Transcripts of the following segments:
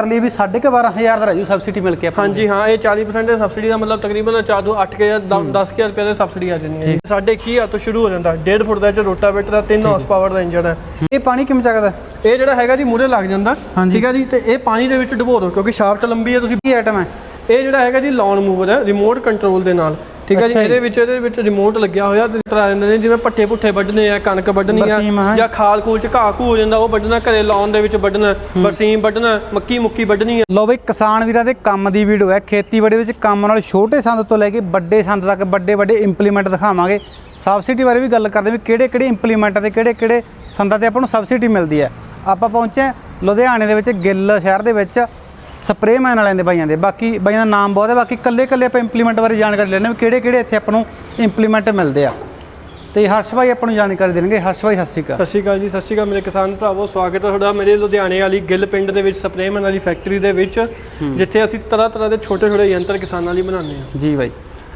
ਕਰ ਲਈ ਵੀ 12500 ਦਾ ਰਾਜੂ ਸਬਸਿਡੀ ਮਿਲ ਕੇ ਆਪਾਂ। ਹਾਂਜੀ ਹਾਂ ਇਹ 40% ਦੇ ਸਬਸਿਡੀ ਦਾ ਮਤਲਬ ਤਕਰੀਬਨ 4 ਤੋਂ 8 ਕੇ 10000 ਰੁਪਏ ਦੇ ਸਬਸਿਡੀ ਆ ਜਾਂਦੀ ਹੈ ਸਾਡੇ ਕੀ ਆ ਤੋਂ ਸ਼ੁਰੂ ਹੋ ਜਾਂਦਾ। 1.5 ਫੁੱਟ ਦਾ 'ਚ ਰੋਟਾਵੇਟਰ ਦਾ 3 ਹਾਰਸ ਪਾਵਰ ਦਾ ਇੰਜਨ ਹੈ। ਇਹ ਪਾਣੀ ਕਿਵੇਂ ਚੱਕਦਾ? ਇਹ ਜਿਹੜਾ ਹੈਗਾ ਜੀ ਮੂਰੇ ਲੱਗ ਜਾਂਦਾ। ਠੀਕ ਹੈ ਜੀ? ਤੇ ਇਹ ਪਾਣੀ ਦੇ ਵਿੱਚ ਡੁਬੋ ਦਿਓ ਕਿਉਂਕਿ ਸ਼ਾਫਟ ਲੰਬੀ ਹੈ ਤੁਸੀਂ ਕੀ ਆਈਟਮ ਹੈ? ਇਹ ਜਿਹੜਾ ਹੈਗਾ ਜੀ ਲੌਨ ਮੂਵਰ ਹੈ ਰਿਮੋਟ ਕੰਟਰੋਲ ਦੇ ਨਾਲ। ਠੀਕ ਹੈ ਜੀ। ਇਹਦੇ ਵਿੱਚ ਇਹਦੇ ਵਿੱਚ ਰਿਮੋਟ ਲੱਗਿਆ ਹੋਇਆ ਤੇ ਟਰਾ ਜਾਂਦੇ ਨੇ ਜਿਵੇਂ ਪੱਠੇ ਪੁੱਠੇ ਵੱਢਣੇ ਆ ਕਣਕ ਵੱਢਣੀ ਆ। ਜਾਂ। ਖਾਲ ਖੂਲ ਚ ਘਾਹ ਘੂ ਹੋ ਜਾਂਦਾ ਉਹ ਵੱਢਣਾ ਘਰੇ ਲਾਉਣ ਦੇ ਵਿੱਚ ਵੱਢਣਾ ਬਰਸੀਮ ਵੱਢਣਾ ਮੱਕੀ ਮੁੱਕੀ ਵੱਢਣੀ ਆ। ਲੋ ਬਈ ਕਿਸਾਨ ਵੀਰਾਂ ਦੇ ਕੰਮ ਦੀ ਵੀਡੀਓ ਹੈ। ਖੇਤੀਬਾੜੀ ਵਿੱਚ ਕੰਮ ਨਾਲ ਛੋਟੇ ਸੰਦ ਤੋਂ ਲੈ ਕੇ ਵੱਡੇ ਸੰਦ ਤੱਕ ਵੱਡੇ ਵੱਡੇ ਇੰਪਲੀਮੈਂਟ ਦਿਖਾਵਾਂਗੇ। ਸਬਸਿਡੀ ਬਾਰੇ ਵੀ ਗੱਲ ਕਰਦੇ ਵੀ ਕਿਹੜੇ ਕਿਹੜੇ ਇੰਪਲੀਮੈਂਟ ਤੇ ਕਿਹੜੇ ਕਿਹੜੇ ਸੰਦਾਂ ਤੇ ਆਪਾਂ ਨੂੰ ਸਬਸਿਡੀ ਮਿਲਦੀ ਹੈ। ਆਪਾਂ ਪਹੁੰਚੇ ਲੁਧਿਆਣੇ ਦੇ ਵਿੱਚ ਗਿੱਲ ਸ਼ਹਿਰ ਦੇ ਵਿੱਚ। ਸਪਰੇਮੈਨ ਵਾਲਿਆਂ ਦੇ ਬਾਈਆਂ ਦੇ। ਬਾਕੀ ਬਾਈਆਂ ਦਾ ਨਾਮ ਬਹੁਤ ਹੈ ਬਾਕੀ ਕੱਲੇ ਕੱਲੇ ਆਪਾਂ ਇੰਪਲੀਮੈਂਟ ਬਾਰੇ ਜਾਣਕਾਰੀ ਲੈਣੇ ਵੀ ਕਿਹੜੇ ਕਿਹੜੇ ਇੱਥੇ ਆਪਾਂ ਨੂੰ ਇੰਪਲੀਮੈਂਟ ਮਿਲਦੇ ਆ। ਤੇ ਹਰਸ਼ ਭਾਈ ਆਪਾਂ ਨੂੰ ਜਾਣਕਾਰੀ ਦੇਣਗੇ। ਹਰਸ਼ ਭਾਈ ਸਤਿ ਸ਼੍ਰੀ ਅਕਾਲ। ਸਤਿ ਸ਼੍ਰੀ ਅਕਾਲ ਜੀ ਸਤਿ ਸ਼੍ਰੀ ਅਕਾਲ ਮੇਰੇ ਕਿਸਾਨ ਭਰਾਵੋ ਸਵਾਗਤ ਹੈ ਤੁਹਾਡਾ ਮੇਰੇ ਲੁਧਿਆਣੇ ਵਾਲੀ ਗਿੱਲ ਪਿੰਡ ਦੇ ਵਿੱਚ ਸਪਰੇਮੈਨ ਵਾਲੀ ਫੈਕਟਰੀ ਦੇ ਵਿੱਚ ਜਿੱਥੇ ਅਸੀਂ ਤਰ੍ਹਾਂ ਤਰ੍ਹਾਂ ਦੇ ਛੋਟੇ ਛੋਟੇ ਯੰਤਰ ਕਿਸਾਨਾਂ ਲਈ ਬਣਾਉਂਦੇ ਹਾਂ। ਜੀ ਬਾਈ।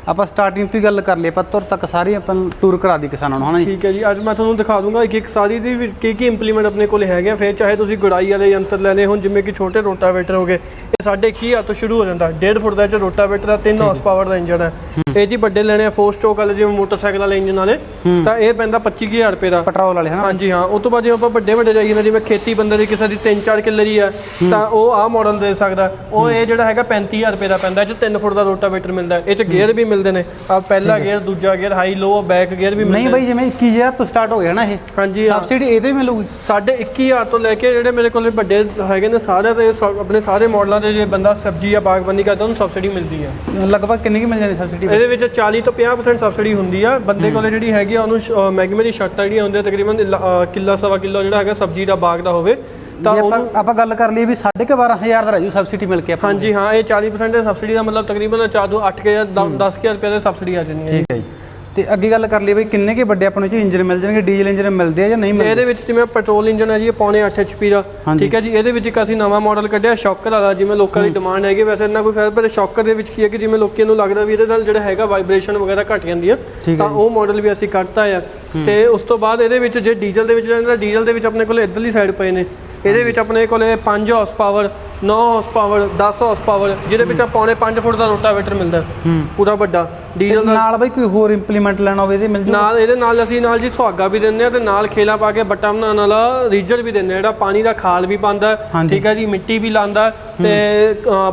ਆਪਾਂ ਸਟਾਰਟਿੰਗ ਤੋਂ ਹੀ ਗੱਲ ਕਰ ਲਈ ਆਪਾਂ ਤੁਰ ਤੱਕ ਸਾਰੀ ਆਪਾਂ ਟੂਰ ਕਰਾ ਦੀ ਕਿਸਾਨਾਂ ਨੂੰ ਹਨਾ ਜੀ? ਠੀਕ ਹੈ ਜੀ ਅੱਜ ਮੈਂ ਤੁਹਾਨੂੰ ਦਿਖਾ ਦੂੰਗਾ ਇੱਕ ਇੱਕ ਸਾਰੀ ਦੀ ਕੀ ਕੀ ਇੰਪਲੀਮੈਂਟ ਆਪਣੇ ਕੋਲ ਹੈਗੇ ਆ। ਫਿਰ ਚਾਹੇ ਤੁਸੀਂ ਗੁੜਾਈ ਵਾਲੇ ਯੰਤਰ ਲੈਣੇ ਹੋਣ ਜਿਵੇਂ ਕਿ ਛੋਟੇ ਰੋਟਾਵੇਟਰ ਹੋਗੇ ਇਹ ਸਾਡੇ ਕੀ ਆ ਤੋਂ ਸ਼ੁਰੂ ਹੋ ਜਾਂਦਾ। 1.5 ਫੁੱਟ ਦਾ ਇਹ 'ਚ ਰੋਟਾਵੇਟਰ ਦਾ 3 ਹਾਰਸ ਪਾਵਰ ਦਾ ਇੰਜਨ ਹੈ। ਇਹ ਜੀ ਵੱਡੇ ਲੈਣੇ ਆ 4 ਸਟ੍ਰੋਕ ਵਾਲੇ ਜਿਵੇਂ ਮੋਟਰਸਾਈਕਲ ਵਾਲੇ ਇੰਜਨ ਵਾਲੇ ਤਾਂ ਇਹ ਪੈਂਦਾ 25000 ਰੁਪਏ ਦਾ। ਪੈਟਰੋਲ ਵਾਲੇ ਹਨਾ? ਹਾਂਜੀ ਹਾਂ। ਉਸ ਤੋਂ ਬਾਅਦ ਜੇ ਆਪਾਂ ਵੱਡੇ ਵੱਡੇ ਜਾਈਏ ਨਾ ਜਿਵੇਂ ਖੇਤੀ ਬੰਦੇ ਦੀ ਕਿਸੇ ਦੀ 3-4 ਕਿੱਲੇ ਦੀ ਆ ਤਾਂ ਉਹ ਆਹ ਮਾਡਲ ਦੇ ਸਕਦਾ। ਉਹ ਇਹ ਜਿਹੜਾ ਹੈਗਾ 35000 ਰੁਪਏ ਦਾ ਪੈਂਦਾ ਇਹ 'ਚ 3 ਫੁੱਟ ਦਾ ਰੋਟਾਵੇਟਰ ਮਿਲਦਾ। ਇਹ 'ਚ ਗੇਅਰ ਵੀ ਮਿਲਦੇ ਨੇ। ਆ ਪਹਿਲਾ ਗੇਅਰ ਦੂਜਾ gear high low back gear ਵੀ ਨਹੀਂ ਬਾਈ ਜਿਵੇਂ 21000 ਤੋਂ ਸਟਾਰਟ ਹੋ ਗਿਆ ਨਾ ਇਹ। ਹਾਂਜੀ ਸਬਸਿਡੀ ਇਹਦੇ ਮਿਲੂਗੀ। ਸਾਡੇ 21000 ਤੋਂ ਲੈ ਕੇ ਜਿਹੜੇ ਮੇਰੇ ਕੋਲ ਵੱਡੇ ਹੈਗੇ ਨੇ ਸਾਰੇ ਤੇ ਸ- ਆਪਣੇ ਸਾਰੇ ਮਾਡਲਾਂ ਦੇ ਜੇ ਬੰਦਾ ਸਬਜ਼ੀ ਜਾਂ ਬਾਗਬਾਨੀ ਕਰਦਾ ਉਹਨੂੰ ਸਬਸਿਡੀ ਮਿਲਦੀ ਹੈ ਲਗਭਗ ਕਿੰਨੀ ਕੀ ਮਿਲ ਜਾਂਦੀ ਸਬਸਿਡੀ ਇਹਦੇ ਵਿੱਚ 40 ਤੋਂ 50% ਸਬਸਿਡੀ ਹੁੰਦੀ ਆ। ਬੰਦੇ ਕੋਲੇ ਜਿਹੜੀ ਹੈਗੀ ਆ ਉਹਨੂੰ ਮੈਗਮੇ ਦੀ ਸ਼ਰਟਾਂ ਜਿਹੜੀਆਂ ਹੁੰਦੀਆਂ ਤਕਰੀਬਨ ਕਿੱਲਾ ਸਵਾ ਕਿਲੋ ਜਿਹੜਾ ਹੈਗਾ ਸਬਜ਼ੀ ਦਾ ਬਾਗ ਦਾ ਹੋਵੇ। ਤਾਂ ਜੇ ਆਪਾਂ ਗੱਲ ਕਰ ਲਈਏ ਵੀ 12500 ਦਾ ਰਾਜੂ ਸਬਸਿਡੀ ਮਿਲ ਕੇ ਆਪਾਂ। ਹਾਂਜੀ ਹਾਂ ਇਹ 40% ਦੇ ਸਬਸਿਡੀ ਦਾ ਮਤਲਬ ਤਕਰੀਬਨ 4 ਤੋਂ 8 ਕੇ 10000 ਰੁਪਏ ਦੇ ਸਬਸਿਡੀ ਆ ਜਾਂਦੀ ਹੈ ਠੀਕ ਹੈ ਜੀ। ਤੇ ਅੱਗੇ ਗੱਲ ਕਰ ਲਈਏ ਬਈ ਕਿੰਨੇ ਕੇ ਵੱਡੇ ਆਪਾਂ ਨੂੰ ਚ ਇੰਜਨ ਮਿਲ ਜਾਣਗੇ ਡੀਜ਼ਲ ਇੰਜਨ ਮਿਲਦੇ ਆ ਜਾਂ ਨਹੀਂ ਮਿਲਦੇ? ਇਹਦੇ ਵਿੱਚ ਜਿਵੇਂ ਪੈਟਰੋਲ ਇੰਜਨ ਹੈ ਜੀ ਇਹ ਪੌਣੇ 8 HP ਦਾ। ਠੀਕ ਹੈ ਜੀ ਇਹਦੇ ਵਿੱਚ ਇੱਕ ਅਸੀਂ ਨਵਾਂ ਮਾਡਲ ਕੱਢਿਆ ਸ਼ੌਕਰ ਵਾਲਾ ਜਿਵੇਂ ਲੋਕਾਂ ਦੀ ਡਿਮਾਂਡ ਹੈਗੀ। ਵੈਸੇ ਇੰਨਾ ਕੋਈ ਫਾਇਦਾ ਪਰ ਸ਼ੌਕਰ ਦੇ ਵਿੱਚ ਕੀ ਹੈ ਕਿ ਜਿਵੇਂ ਲੋਕਾਂ ਨੂੰ ਲੱਗਦਾ ਵੀ ਇਹਦੇ ਨਾਲ ਜਿਹੜਾ ਹੈਗਾ ਵਾਈਬ੍ਰੇਸ਼ਨ ਵਗੈਰਾ ਘਟ ਜਾਂਦੀ ਆ ਤਾਂ ਉਹ ਮਾਡਲ ਵੀ ਅਸੀਂ ਕੱਢਤਾ ਆ। ਤੇ ਉਸ ਤੋਂ ਬਾਅਦ ਇਹਦੇ ਵਿੱਚ ਜੇ ਡੀਜ਼ਲ ਦੇ ਵਿੱਚ ਜਾਂਦਾ ਡੀਜ਼ਲ ਦੇ ਵਿੱਚ ਆਪਣੇ ਕੋਲ ਇਧਰਲੀ ਸਾਈਡ ਪਏ ਨੇ। ਇਹਦੇ ਵਿੱਚ ਆਪਣੇ ਕੋਲੇ 5 horse power 9 horse power 10 horse power ਜਿਹਦੇ ਵਿੱਚ ਆ ਪੌਣੇ 5 ਫੁੱਟ ਦਾ ਰੋਟਾਵੇਟਰ ਮਿਲਦਾ ਪੂਰਾ ਵੱਡਾ। ਡੀਜ਼ਲ ਦਾ ਨਾਲ ਬਈ ਕੋਈ ਹੋਰ ਇੰਪਲੀਮੈਂਟ ਲੈਣਾ ਹੋਵੇ ਇਹਦੇ ਮਿਲ ਜੂ ਨਾਲ ਇਹਦੇ ਨਾਲ ਅਸੀਂ ਨਾਲ ਜੀ ਸੁਹਾਗਾ ਵੀ ਦਿੰਦੇ ਆ ਤੇ ਨਾਲ ਖੇਲਾ ਪਾ ਕੇ ਬੱਟਾ ਬਣਾਉਣ ਵਾਲਾ ਰੀਜਰ ਵੀ ਦਿੰਦੇ ਆ ਜਿਹੜਾ ਪਾਣੀ ਦਾ ਖਾਲ ਵੀ ਪਾਉਂਦਾ। ਠੀਕ ਹੈ ਜੀ ਮਿੱਟੀ ਵੀ ਲਾਉਂਦਾ ਤੇ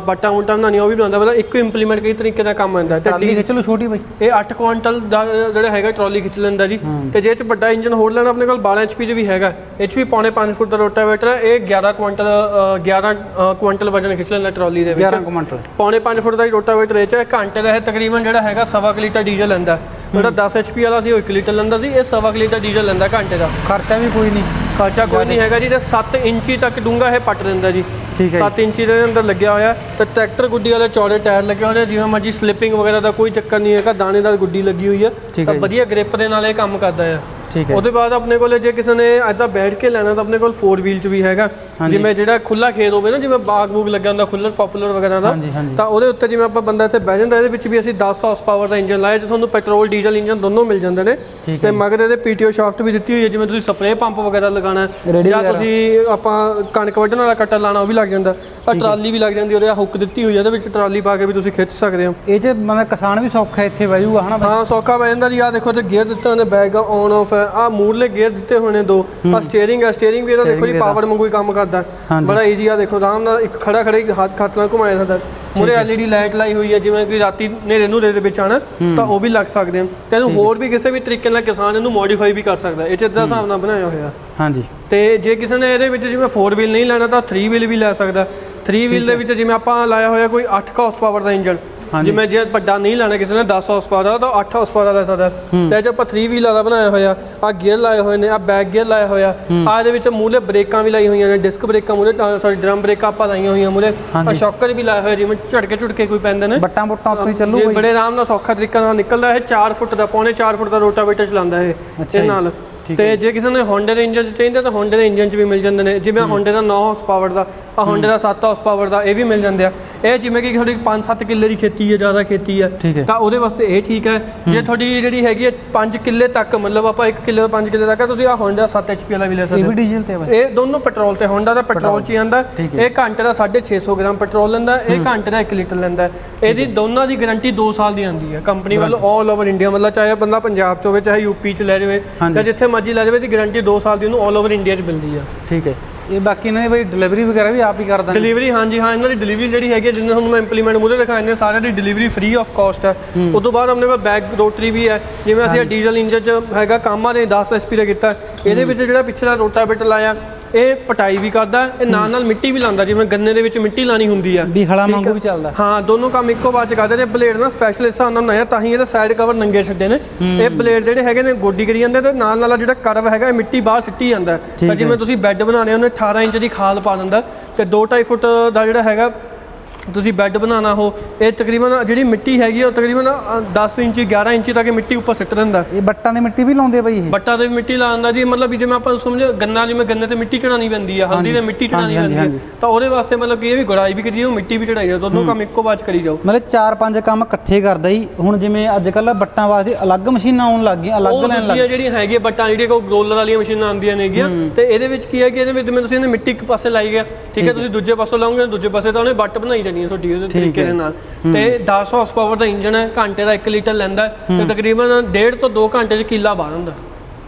ਬੱਟਾ ਉਂਟਾ ਬਣਾਉਣੀ ਉਹ ਵੀ ਬਣਾਉਂਦਾ ਮਤਲਬ ਇੱਕੋ ਇੰਪਲੀਮੈਂਟ ਕਈ ਤਰੀਕੇ ਦਾ ਕੰਮ ਆਉਂਦਾ ਤੇ ਟਰਾਲੀ ਖਿੱਚ ਲਓ ਛੋਟੀ ਬਈ। ਇਹ 8 ਕੁਆਂਟਲ ਦਾ ਜਿਹੜਾ ਹੈਗਾ ਟਰਾਲੀ ਖਿੱਚ ਲੈਂਦਾ ਜੀ। ਤੇ ਜੇ ਚ ਵੱਡਾ ਇੰਜਨ ਹੋਰ ਲੈਣਾ ਆਪਣੇ ਕੋਲ 12 HP ਚ ਵੀ ਹੈਗਾ। ਵੀ ਪੌਣੇ 5 ਫੁੱਟ ਦਾ ਰੋਟਾਵੇਟਰ ਹੈ ਇਹ 11 ਕੁਆਂਟਲ ਅ, 11 ਅ, ਕੁਆਂਟਲ ਵਜਨ ਖਿੱਚ ਲੈਂਦਾ ਟਰਾਲੀ ਦੇ ਵਿੱਚ। 11 ਕੁਇੰਟਲ। ਪੌਣੇ 5 ਫੁੱਟ ਦਾ ਹੀ ਰੋਟਾਵੇਟਰ ਇਹ ਚ ਹੈ। ਘੰਟੇ ਦਾ ਇਹ ਤਕਰੀਬਨ ਜਿਹੜਾ ਹੈਗਾ ਸਵਾ ਕੁ ਲੀਟਰ ਡੀਜ਼ਲ ਲੈਂਦਾ। ਜਿਹੜਾ 10 HP ਵਾਲਾ ਸੀ ਉਹ 1 ਲੀਟਰ ਲੈਂਦਾ ਸੀ। ਇਹ ਸਵਾ ਕੁ ਲੀਟਰ ਡੀਜ਼ਲ ਲੈਂਦਾ ਘੰਟੇ ਦਾ। ਖਰਚਾ ਵੀ ਕੋਈ ਨਹੀਂ। ਖਰਚਾ ਕੋਈ ਨਹੀਂ ਹੈਗਾ ਜੀ। ਤੇ 7 ਇੰਚੀ ਤੱਕ ਡੂੰਗਾ ਇਹ ਪੱਟ ਦਿੰਦਾ ਜੀ। ਠੀਕ ਹੈ 7 ਇੰਚੀ ਦੇ ਅੰਦਰ ਲੱਗਿਆ ਹੋਇਆ। ਤੇ ਟਰੈਕਟਰ ਗੁੱਡੀ ਵਾਲੇ ਚੌੜੇ ਟਾਇਰ ਲੱਗੇ ਹੋਏ ਨੇ। ਜਿਵੇਂ ਮਰਜ਼ੀ ਸਲਿੱਪਿੰਗ ਵਗੈਰਾ ਦਾ ਕੋਈ ਚੱਕਰ ਨਹੀਂ ਹੈਗਾ। ਦਾਣੇਦਾਰ ਗੁੱਡੀ ਲੱਗੀ ਹੋਈ ਹੈ। ਤਾਂ। ਵਧੀਆ ਗ੍ਰਿਪ ਦੇ ਨਾਲ ਇਹ ਕੰਮ ਕਰਦਾ ਹੈ ਠੀਕ ਹੈ। ਉਹਦੇ ਬਾਅਦ ਆਪਣੇ ਕੋਲੇ ਜੇ ਕਿਸੇ ਨੇ ਐਦਾਂ ਬੈਠ ਕੇ ਲੈਣਾ ਤਾਂ ਆਪਣੇ ਕੋਲ 4 ਵੀਲ ਚ ਵੀ ਹੈਗਾ। ਜਿਵੇਂ ਜਿਹੜਾ ਖੁੱਲਾ ਖੇਤ ਹੋਵੇ ਨਾ ਜਿਵੇਂ ਬਾਗ ਬੂਗ ਲੱਗਿਆ ਹੁੰਦਾ ਖੁੱਲਰ ਪਪੂਲਰ ਵਗੈਰਾ ਦਾ ਤਾਂ ਉਹਦੇ ਉੱਤੇ ਜਿਵੇਂ ਆਪਾਂ ਬੰਦਾ ਇੱਥੇ ਬਹਿ ਜਾਂਦਾ ਇਹਦੇ ਵਿੱਚ ਵੀ ਅਸੀਂ 10 ਹਾਰਸ ਪਾਵਰ ਦਾ ਇੰਜਨ ਲਾਇਆ ਜੇ ਤੁਹਾਨੂੰ ਪੈਟਰੋਲ ਡੀਜ਼ਲ ਇੰਜਨ ਦੋਨੋਂ ਮਿਲ ਜਾਂਦੇ ਨੇ। ਤੇ ਮਗਰ ਇਹਦੇ ਪੀਟੀਓ ਸ਼ਾਫਟ ਵੀ ਦਿੱਤੀ ਹੋਈ ਹੈ ਜਿਵੇਂ ਤੁਸੀਂ ਸਪਰੇਅ ਪੰਪ ਵਗੈਰਾ Ready ਜਾਂ। ਤੁਸੀਂ ਆਪਾਂ ਕਣਕ ਵੱਢਣ ਵਾਲਾ ਕਟਰ ਲਾਣਾ ਉਹ ਵੀ ਲੱਗ ਜਾਂਦਾ। ਆ ਟਰਾਲੀ ਵੀ ਲੱਗ ਜਾਂਦੀ ਉਹਦੇ ਆ ਹੁੱਕ ਦਿੱਤੀ ਹੋਈ ਹੈ ਇਹਦੇ ਵਿੱਚ ਟਰਾਲੀ ਪਾ ਕੇ ਵੀ ਤੁਸੀਂ ਖਿੱਚ ਸਕਦੇ ਹੋ। ਇਹ ਚ ਮਤਲਬ ਕਿਸਾਨ ਵੀ ਸੌਖਾ ਇੱਥੇ ਬਹਿ ਜਾਊਗਾ ਹਨਾ ਹਾਂ ਸੌਖਾ ਪੈ ਜਾਂਦਾ ਜੀ ਆ ਦੇਖੋ ਤੇ ਗੇਅਰ ਦਿੱਤੇ ਹੋਏ ਨੇ ਬੈਗ ਔਨ ਆਫ ਆ ਮੂਰਲੇ ਗੇਅਰ ਦਿੱਤੇ ਹੋਏ ਨੇ ਦੋ ਆ ਸਟੀਅਰਿੰਗ ਹੈ ਸਟੀਅਰਿੰਗ ਵੀ ਇਹਦਾ ਦੇਖੋ ਜੀ ਪਾਵਰ ਵਾਂਗੂ ਹੀ ਕੰਮ ਕਰਦਾ। ਬੜਾ ਈਜ਼ੀ ਆ ਦੇਖੋ ਆਰਾਮ ਨਾਲ ਇੱਕ ਖੜਾ ਖੜਾ ਹੀ ਹੱਥ ਖੱਤ ਨਾਲ ਘੁਮਾਇਆ ਜਾਂਦਾ। ਮੂਰੇ ਐਲਈਡੀ ਲਾਈਟ ਲਾਈ ਹੋਈ ਹੈ ਜਿਵੇਂ ਕਿ ਰਾਤੀ ਹਨੇਰੇ ਨੂੰ ਦੇ ਵਿੱਚ ਆਣਾ ਤਾਂ ਉਹ ਵੀ ਲੱਗ ਸਕਦੇ ਆ। ਤੇ ਇਹਨੂੰ ਹੋਰ ਵੀ ਕਿਸੇ ਵੀ ਤਰੀਕੇ ਨਾਲ ਕਿਸਾਨ ਇਹਨੂੰ ਮੋਡੀਫਾਈ ਵੀ ਕਰ ਸਕਦਾ। ਇਹ ਚ ਇਦਾਂ ਹਿਸਾਬ ਨਾਲ ਬਣਾਇਆ ਹੋਇਆ। ਹਾਂਜੀ। ਤੇ ਜੇ ਕਿਸੇ ਨੇ ਇਹਦੇ ਵਿੱਚ ਜਿਵੇਂ 4 ਵੀਲ ਨਹੀਂ ਲੈਣਾ ਤਾਂ 3 ਵੀਲ ਵੀ ਲੈ ਸਕਦਾ। 3 ਵੀਲ ਦੇ ਵਿੱਚ ਜਿਵੇਂ ਆਪਾਂ ਲਾਇਆ ਹੋਇਆ ਕੋਈ 8 ਹਾਰਸ ਪਾਵਰ ਦਾ ਇੰਜਨ। ਜਿਵੇਂ ਜੇ ਵੱਡਾ ਨਹੀਂ ਲੈਣਾ ਕਿਸੇ ਨੇ 10 ਹਾਰਸ ਪਾਵਰ ਦਾ ਤਾਂ 8 ਹਾਰਸ ਪਾਵਰ ਦਾ ਲੈ ਸਕਦਾ। ਤੇ 'ਚ ਆਪਾਂ 3 ਵੀਲ ਵਾਲਾ ਬਣਾਇਆ ਹੋਇਆ ਆ ਗੇਅਰ ਲਾਏ ਹੋਏ ਨੇ ਆ ਬੈਕ ਗੇਅਰ ਲਾਇਆ ਹੋਇਆ ਆ ਇਹਦੇ ਵਿੱਚ ਮੂਲੇ ਬ੍ਰੇਕਾਂ ਵੀ ਲਾਈ ਹੋਈਆਂ ਨੇ ਡਿਸਕ ਬ੍ਰੇਕਾਂ ਮੂਲੇ ਸੌਰੀ ਡਰਮ ਬ੍ਰੇਕਾਂ ਆਪਾਂ ਲਾਈਆਂ ਹੋਈਆਂ ਮੂਲੇ ਆ। ਸ਼ੌਕਰ ਵੀ ਲਾਇਆ ਹੋਇਆ ਜਿਵੇਂ ਝਟਕੇ ਝੁਟਕੇ ਕੋਈ ਪੈਂਦੇ ਨੇ। ਬੱਟਾਂ ਬੁੱਟਾਂ ਉੱਤੇ ਹੀ ਚੱਲੂ ਜੇ ਬੜੇ ਆਰਾਮ ਨਾਲ ਸੌਖਾ ਤਰੀਕਾ ਨਾਲ ਨਿਕਲਦਾ ਇਹ 4 ਫੁੱਟ ਦਾ ਪੌਣੇ 4 ਫੁੱਟ ਦਾ ਰੋਟਾਵੇਟਰ ਚਲਾਉਂਦਾ ਇਹ ਇਹ ਜੀ। ਨਾਲ। ਤੇ ਜੇ। ਕਿਸੇ ਨੇ Honda ਦੇ ਇੰਜਨ ਚ ਚਾਹੀਦਾ ਤਾਂ Honda ਦੇ ਇੰਜਨ ਚ ਵੀ ਮਿਲ ਜਾਂਦੇ ਨੇ। ਜਿਵੇਂ Honda ਦਾ 9 ਹਾਰਸ ਪਾਵਰ ਦਾ ਆ Honda ਦਾ 7 ਹਾਰਸ ਪਾਵਰ ਦਾ ਇਹ ਵੀ ਮਿਲ ਜਾਂਦੇ ਆ। ਇਹ ਜਿਵੇਂ ਕਿ ਤੁਹਾਡੀ 5-7 ਕਿੱਲੇ ਦੀ ਖੇਤੀ ਹੈ ਜ਼ਿਆਦਾ ਖੇਤੀ ਹੈ। ਤਾਂ ਉਹਦੇ ਵਾਸਤੇ ਇਹ ਠੀਕ ਹੈ। ਜੇ ਤੁਹਾਡੀ ਜਿਹੜੀ ਹੈਗੀ ਹੈ 5 ਕਿੱਲੇ ਤੱਕ ਮਤਲਬ ਆਪਾਂ 1 ਕਿੱਲੇ ਤੋਂ 5 ਕਿੱਲੇ ਤੱਕ ਤੁਸੀਂ ਆ Honda 7 HP ਵਾਲਾ ਵੀ ਲੈ ਇਹ ਸਕਦੇ ਵੀ ਹੋ ਡੀਜ਼ਲ ਤੇ ਆ ਬਾਈ ਇਹ ਦੋਨੋਂ ਪੈਟਰੋਲ ਤੇ Honda ਦਾ ਪੈਟਰੋਲ ਚ ਹੈ। ਇਹ ਘੰਟੇ ਦਾ 650 ਗ੍ਰਾਮ ਪੈਟਰੋਲ ਲੈਂਦਾ ਇਹ ਘੰਟੇ ਦਾ 1 ਲੀਟਰ ਲੈਂਦਾ ਇਹਦੀ ਦੋਨਾਂ ਦੀ ਗਾਰੰਟੀ 2 ਸਾਲ ਦੀ ਆਂਦੀ ਹੈ। ਕੰਪਨੀ ਵੱਲੋਂ 올 ਓਵਰ ਇੰਡੀਆ ਮਤਲਬ ਚਾਹੇ ਬੰਦਾ ਪੰਜਾਬ ਚ ਹੋਵੇ ਚਾਹੇ ਯੂਪੀ ਚ ਲੈ ਜਾਵੇ। ਜਾਂ ਜਿੱਥੇ ਮਰਜ਼ੀ ਲੈ ਜਾਵੇ ਦੀ ਗਾਰੰਟੀ 2 ਸਾਲ ਦੀ ਉਹਨੂੰ 올 ਓਵਰ ਇੰਡੀਆ ਚ ਮਿਲਦੀ ਆ। ਠੀਕ ਹੈ। ਇਹ ਬਾਕੀ ਇਹਨਾਂ ਦੀ ਬਾਈ ਡਿਲੀਵਰੀ ਵਗੈਰਾ ਵੀ ਆਪ ਹੀ ਕਰ ਦਾਂਗੇ। ਡਿਲੀਵਰੀ ਹਾਂਜੀ ਹਾਂ ਇਹਨਾਂ ਦੀ ਡਿਲੀਵਰੀ ਜਿਹੜੀ ਹੈਗੀ ਜਿੰਨਾ ਤੁਹਾਨੂੰ ਮੈਂ ਇੰਪਲੀਮੈਂਟ ਮੂਹਰੇ ਦਿਖਾਏ ਨੇ ਸਾਰਿਆਂ ਦੀ ਡਿਲੀਵਰੀ ਫ੍ਰੀ ਆਫ ਕਾਸਟ ਹੈ। ਉਸ ਤੋਂ ਬਾਅਦ ਆਪਣੇ ਕੋਲ ਬੈਗ ਰੋਟਰੀ ਵੀ ਹੈ। ਜਿਵੇਂ ਅਸੀਂ ਡੀਜ਼ਲ ਇੰਜਨ ਚ ਹੈਗਾ ਕਾਮਾ ਨੇ 10 ਐਸਪੀ ਦਾ ਕੀਤਾ। ਇਹਦੇ ਵਿੱਚ ਜਿਹੜਾ ਪਿਛਲਾ ਰੋਟਾਵੇਟਰ ਲਾਇਆ ਇਹ ਪਟਾਈ ਵੀ ਕਰਦਾ ਇਹ ਨਾਲ ਨਾਲ ਮਿੱਟੀ ਵੀ ਲਾਉਂਦਾ ਜਿਵੇਂ ਗੰਨੇ ਦੇ ਵਿੱਚ ਮਿੱਟੀ ਲਾਣੀ ਹੁੰਦੀ ਆ। ਵੀ ਹਲਾ ਵਾਂਗੂ। ਵੀ ਚੱਲਦਾ। ਹਾਂ ਦੋਨੋਂ ਕੰਮ ਇੱਕੋ ਵਾਰ ਚ ਕਰਦੇ ਨੇ ਬਲੇਡ ਨਾ ਸਪੈਸ਼ਲ ਹਿਸਾਬ ਨਾਲ ਬਣਾਇਆ ਤਾਂ ਹੀ ਇਹਦੇ ਸਾਈਡ ਕਵਰ ਨੰਗੇ ਛੱਡੇ ਨੇ। ਇਹ ਬਲੇਡ ਜਿਹੜੇ ਹੈਗੇ ਨੇ ਗੋਡੀ ਕਰੀ ਜਾਂਦੇ ਤੇ ਨਾਲ ਨਾਲ ਜਿਹੜਾ ਕਰਵ ਹੈਗਾ ਇਹ ਮਿੱਟੀ ਬਾਹਰ ਸਿੱਟੀ ਜਾਂਦਾ। ਤਾਂ ਜਿਵੇਂ ਤੁਸੀਂ ਬੈੱਡ ਬਣਾਉਣੇ ਉਹਨੇ 18 ਇੰਚ ਦੀ ਖਾਲ ਪਾ ਦਿੰਦਾ ਤੇ 2.5 ਫੁੱਟ ਦਾ ਜਿਹੜਾ ਹੈਗਾ ਤੁਸੀਂ ਬੈੱਡ ਬਣਾਉਣਾ ਹੋ ਇਹ ਤਕਰੀਬਨ ਜਿਹੜੀ ਮਿੱਟੀ ਹੈਗੀ ਉਹ ਤਕਰੀਬਨ ਅ, 10 ਇੰਚੀ 11 ਇੰਚੀ ਤੱਕ ਮਿੱਟੀ ਉੱਪਰ ਸਿੱਟ ਦਿੰਦਾ। ਇਹ ਬੱਟਾਂ ਦੀ ਮਿੱਟੀ ਵੀ ਲਾਉਂਦੇ ਬਾਈ ਇਹ? ਬੱਟਾ ਵੀ ਮਿੱਟੀ ਲਾਉਂਦਾ ਜੀ ਮਤਲਬ ਜਿਵੇਂ ਆਪਾਂ ਸਮਝ ਗੰਨਾ ਜਿਵੇਂ ਗੰਨੇ ਤੇ ਮਿੱਟੀ ਚੜਾਣੀ ਪੈਂਦੀ ਆ ਹਲਦੀ ਤੇ ਮਿੱਟੀ ਚੜਾਣੀ ਪੈਂਦੀ ਆ ਤਾਂ ਉਹਦੇ ਵਾਸਤੇ ਮਤਲਬ ਕਿ ਇਹ ਵੀ ਗੁੜਾਈ ਵੀ ਕਰੀ ਜਾਓ ਮਿੱਟੀ ਵੀ ਚੜਾਈ ਜਾਓ ਦੋਨੋਂ ਕੰਮ ਇੱਕੋ ਵਾਰ 'ਚ ਕਰੀ ਜਾਓ। ਮਤਲਬ ਚਾਰ ਪੰਜ ਕੰਮ ਇਕੱਠੇ ਕਰਦਾ ਹੀ ਹੁਣ ਜਿਵੇਂ ਅੱਜ ਕੱਲ ਬੱਟਾਂ ਵਾਸਤੇ ਅਲੱਗ ਮਸ਼ੀਨਾਂ ਆਉਣ ਲੱਗ ਗਈਆਂ ਅਲੱਗ ਲੈਣ ਲੱਗ ਦੂਜੀਆਂ ਜਿਹੜੀਆਂ ਹੈਗੀਆਂ ਬੱਟਾਂ ਜਿਹੜੀਆਂ ਕੋ ਰੋਲਰ ਵਾਲੀਆਂ ਮਸ਼ੀਨਾਂ ਆਉਂਦੀਆਂ ਨੇਗੀਆਂ ਤੇ ਇਹਦੇ ਵਿੱਚ ਕੀ ਹੈ ਕਿ ਇਹਦੇ ਵਿੱਚ ਜਿਵੇਂ ਤੁਸੀਂ ਇਹਨੇ ਮਿੱਟੀ ਇੱਕ ਪਾਸੇ ਲਾਈ ਗਿਆ ਠੀਕ ਹੈ ਤੁਸੀਂ ਦੂਜੇ ਪਾਸੋਂ ਲਾਓਗੇ ਦੂਜੇ ਪਾਸੇ ਤਾਂ ਉਹਨੇ ਬੱਟ ਬਣਾਈ ਹੈ ਤੁਹਾਡੀ ਉਹਦੇ ਤਰੀਕੇ ਦੇ ਨਾਲ। ਤੇ 10 ਹਾਰਸ ਪਾਵਰ ਦਾ ਇੰਜਨ ਹੈ ਘੰਟੇ ਦਾ 1 ਲੀਟਰ ਲੈਂਦਾ ਤੇ ਤਕਰੀਬਨ 1.5 ਤੋਂ 2 ਘੰਟੇ 'ਚ ਕਿੱਲਾ ਬਾਹਰ ਹੁੰਦਾ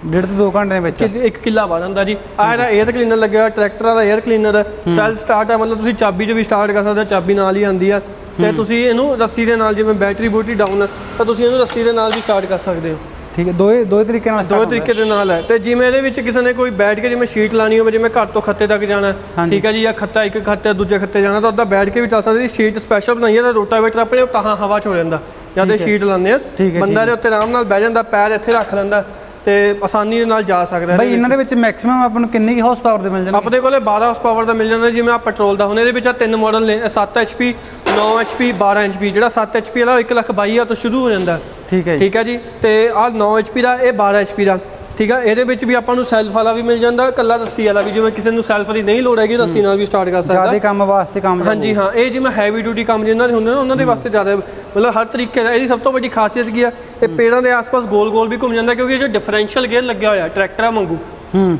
ਡੇਢ ਤੋਂ 2 ਘੰਟੇ ਦੇ ਵਿੱਚ? ਇੱਕ ਕਿੱਲਾ ਬਾਹਰ ਹੁੰਦਾ ਜੀ। ਆਹ ਇਹਦਾ 에ਅਰ ਕਲੀਨਰ ਲੱਗਿਆ ਟਰੈਕਟਰ ਦਾ 에ਅਰ ਕਲੀਨਰ ਹੈ। ਸੈਲਫ ਸਟਾਰਟ ਹੈ ਮਤਲਬ ਤੁਸੀਂ ਚਾਬੀ 'ਚ ਵੀ ਸਟਾਰਟ ਕਰ ਸਕਦੇ ਹੋ ਚਾਬੀ ਨਾਲ ਹੀ ਆਉਂਦੀ ਆ ਤੇ ਤੁਸੀਂ ਇਹਨੂੰ ਰੱਸੀ ਦੇ ਨਾਲ ਜਿਵੇਂ ਬੈਟਰੀ ਬੂਟਰੀ ਡਾਊਨ ਤਾਂ ਤੁਸੀਂ ਇਹਨੂੰ ਰੱਸੀ ਦੇ ਨਾਲ ਵੀ ਸਟਾਰਟ ਕਰ ਸਕਦੇ ਹੋ। ਠੀਕ ਹੈ ਦੋਏ ਦੋਏ ਤਰੀਕੇ ਨਾਲ ਦੋ ਤਰੀਕੇ ਦੇ ਨਾਲ ਹੈ। ਤੇ ਜਿਵੇਂ ਇਹਦੇ ਵਿੱਚ ਕਿਸੇ ਨੇ ਕੋਈ ਬੈਠ ਕੇ ਜਿਵੇਂ ਸ਼ੀਟ ਲਾਣੀ ਹੋਵੇ ਜਿਵੇਂ ਘਰ ਤੋਂ ਖੱਤੇ ਤੱਕ ਜਾਣਾ ਹੈ, ਹਾਂਜੀ। ਠੀਕ ਹੈ ਜੀ ਜਾਂ ਖੱਤਾ ਇੱਕ ਖੱਤੇ ਦੂਜੇ ਖੱਤੇ ਜਾਣਾ ਤਾਂ ਉਹਦਾ ਬੈਠ ਕੇ ਵੀ ਚੱਲ ਸਕਦੀ ਸ਼ੀਟ ਸਪੈਸ਼ਲ ਬਣਾਈ ਹੈ ਤਾਂ ਰੋਟਾਵੇਟਰ ਆਪਣੇ ਕਹਾਂ ਹਵਾ ਚ ਹੋ ਜਾਂਦਾ। ਜਦ ਇਹ ਸ਼ੀਟ ਲਾਉਂਦੇ ਆ ਠੀਕ ਹੈ, ਬੰਦਾ ਦੇ ਉੱਤੇ ਆਰਾਮ ਨਾਲ ਬਹਿ ਜਾਂਦਾ ਪੈਰ ਇੱਥੇ ਰੱਖ ਲੈਂਦਾ ਤੇ ਆਸਾਨੀ ਦੇ ਨਾਲ ਜਾ ਸਕਦਾ ਹੈ ਬਾਈ ਇਹਨਾਂ ਦੇ ਵਿੱਚ। ਮੈਕਸਿਮਮ ਆਪਾਂ ਨੂੰ ਕਿੰਨੀ ਹਾਰਸ ਪਾਵਰ ਦੇ ਮਿਲ ਜਾਣਗੇ ਆਪਣੇ ਕੋਲੇ 12 ਹਾਰਸ ਪਾਵਰ ਦਾ ਮਿਲ ਜਾਂਦਾ ਜਿਵੇਂ ਆ ਪੈਟਰੋਲ ਦਾ। ਹੁਣ ਇਹਦੇ ਵਿੱਚ ਆ ਤਿੰਨ ਮਾਡਲ ਨੇ ਇਹ 7 HP 9 HP 12 HP ਜਿਹੜਾ 7 HP ਵਾਲਾ 1 ਲੱਖ 22 ਤੋਂ ਸ਼ੁਰੂ ਹੋ ਜਾਂਦਾ। ਠੀਕ ਹੈ ਜੀ। ਠੀਕ ਹੈ ਜੀ ਤੇ ਆ 9 HP ਦਾ ਇਹ 12 HP ਦਾ। ਠੀਕ ਹੈ ਇਹਦੇ ਵਿੱਚ ਵੀ ਆਪਾਂ ਨੂੰ ਸੈਲਫ ਵਾਲਾ ਵੀ ਮਿਲ ਜਾਂਦਾ ਕੱਲਾ ਰੱਸੀ ਵਾਲਾ ਵੀ ਜਿਵੇਂ ਕਿਸੇ ਨੂੰ ਸੈਲਫ ਦੀ ਨਹੀਂ ਲੋੜ ਹੈਗੀ ਰੱਸੀ ਨਾਲ ਵੀ ਸਟਾਰਟ ਕਰ ਸਕਦਾ। ਜ਼ਿਆਦਾ ਕੰਮ ਵਾਸਤੇ ਕੰਮ ਹਾਂਜੀ ਹਾਂ ਇਹ ਜਿਵੇਂ ਹੈਵੀ ਡਿਊਟੀ ਕੰਮ ਜਿਨ੍ਹਾਂ ਦੇ ਹੁੰਦੇ ਨੇ ਉਹਨਾਂ ਦੇ ਵਾਸਤੇ ਜ਼ਿਆਦਾ ਮਤਲਬ ਹਰ ਤਰੀਕੇ ਦਾ ਇਹਦੀ ਸਭ ਤੋਂ ਵੱਡੀ ਖਾਸੀਅਤ ਕੀ ਆ ਇਹ ਪੇੜਾਂ ਦੇ ਆਸ-ਪਾਸ ਗੋਲ-ਗੋਲ ਵੀ ਘੁੰਮ ਜਾਂਦਾ ਕਿਉਂਕਿ ਇਹ ਜੋ ਡਿਫਰੈਂਸ਼ੀਅਲ ਗੇਅਰ ਲੱਗਿਆ ਹੋਇਆ ਟਰੈਕਟਰਾਂ ਵਾਂਗੂ ਹੂੰ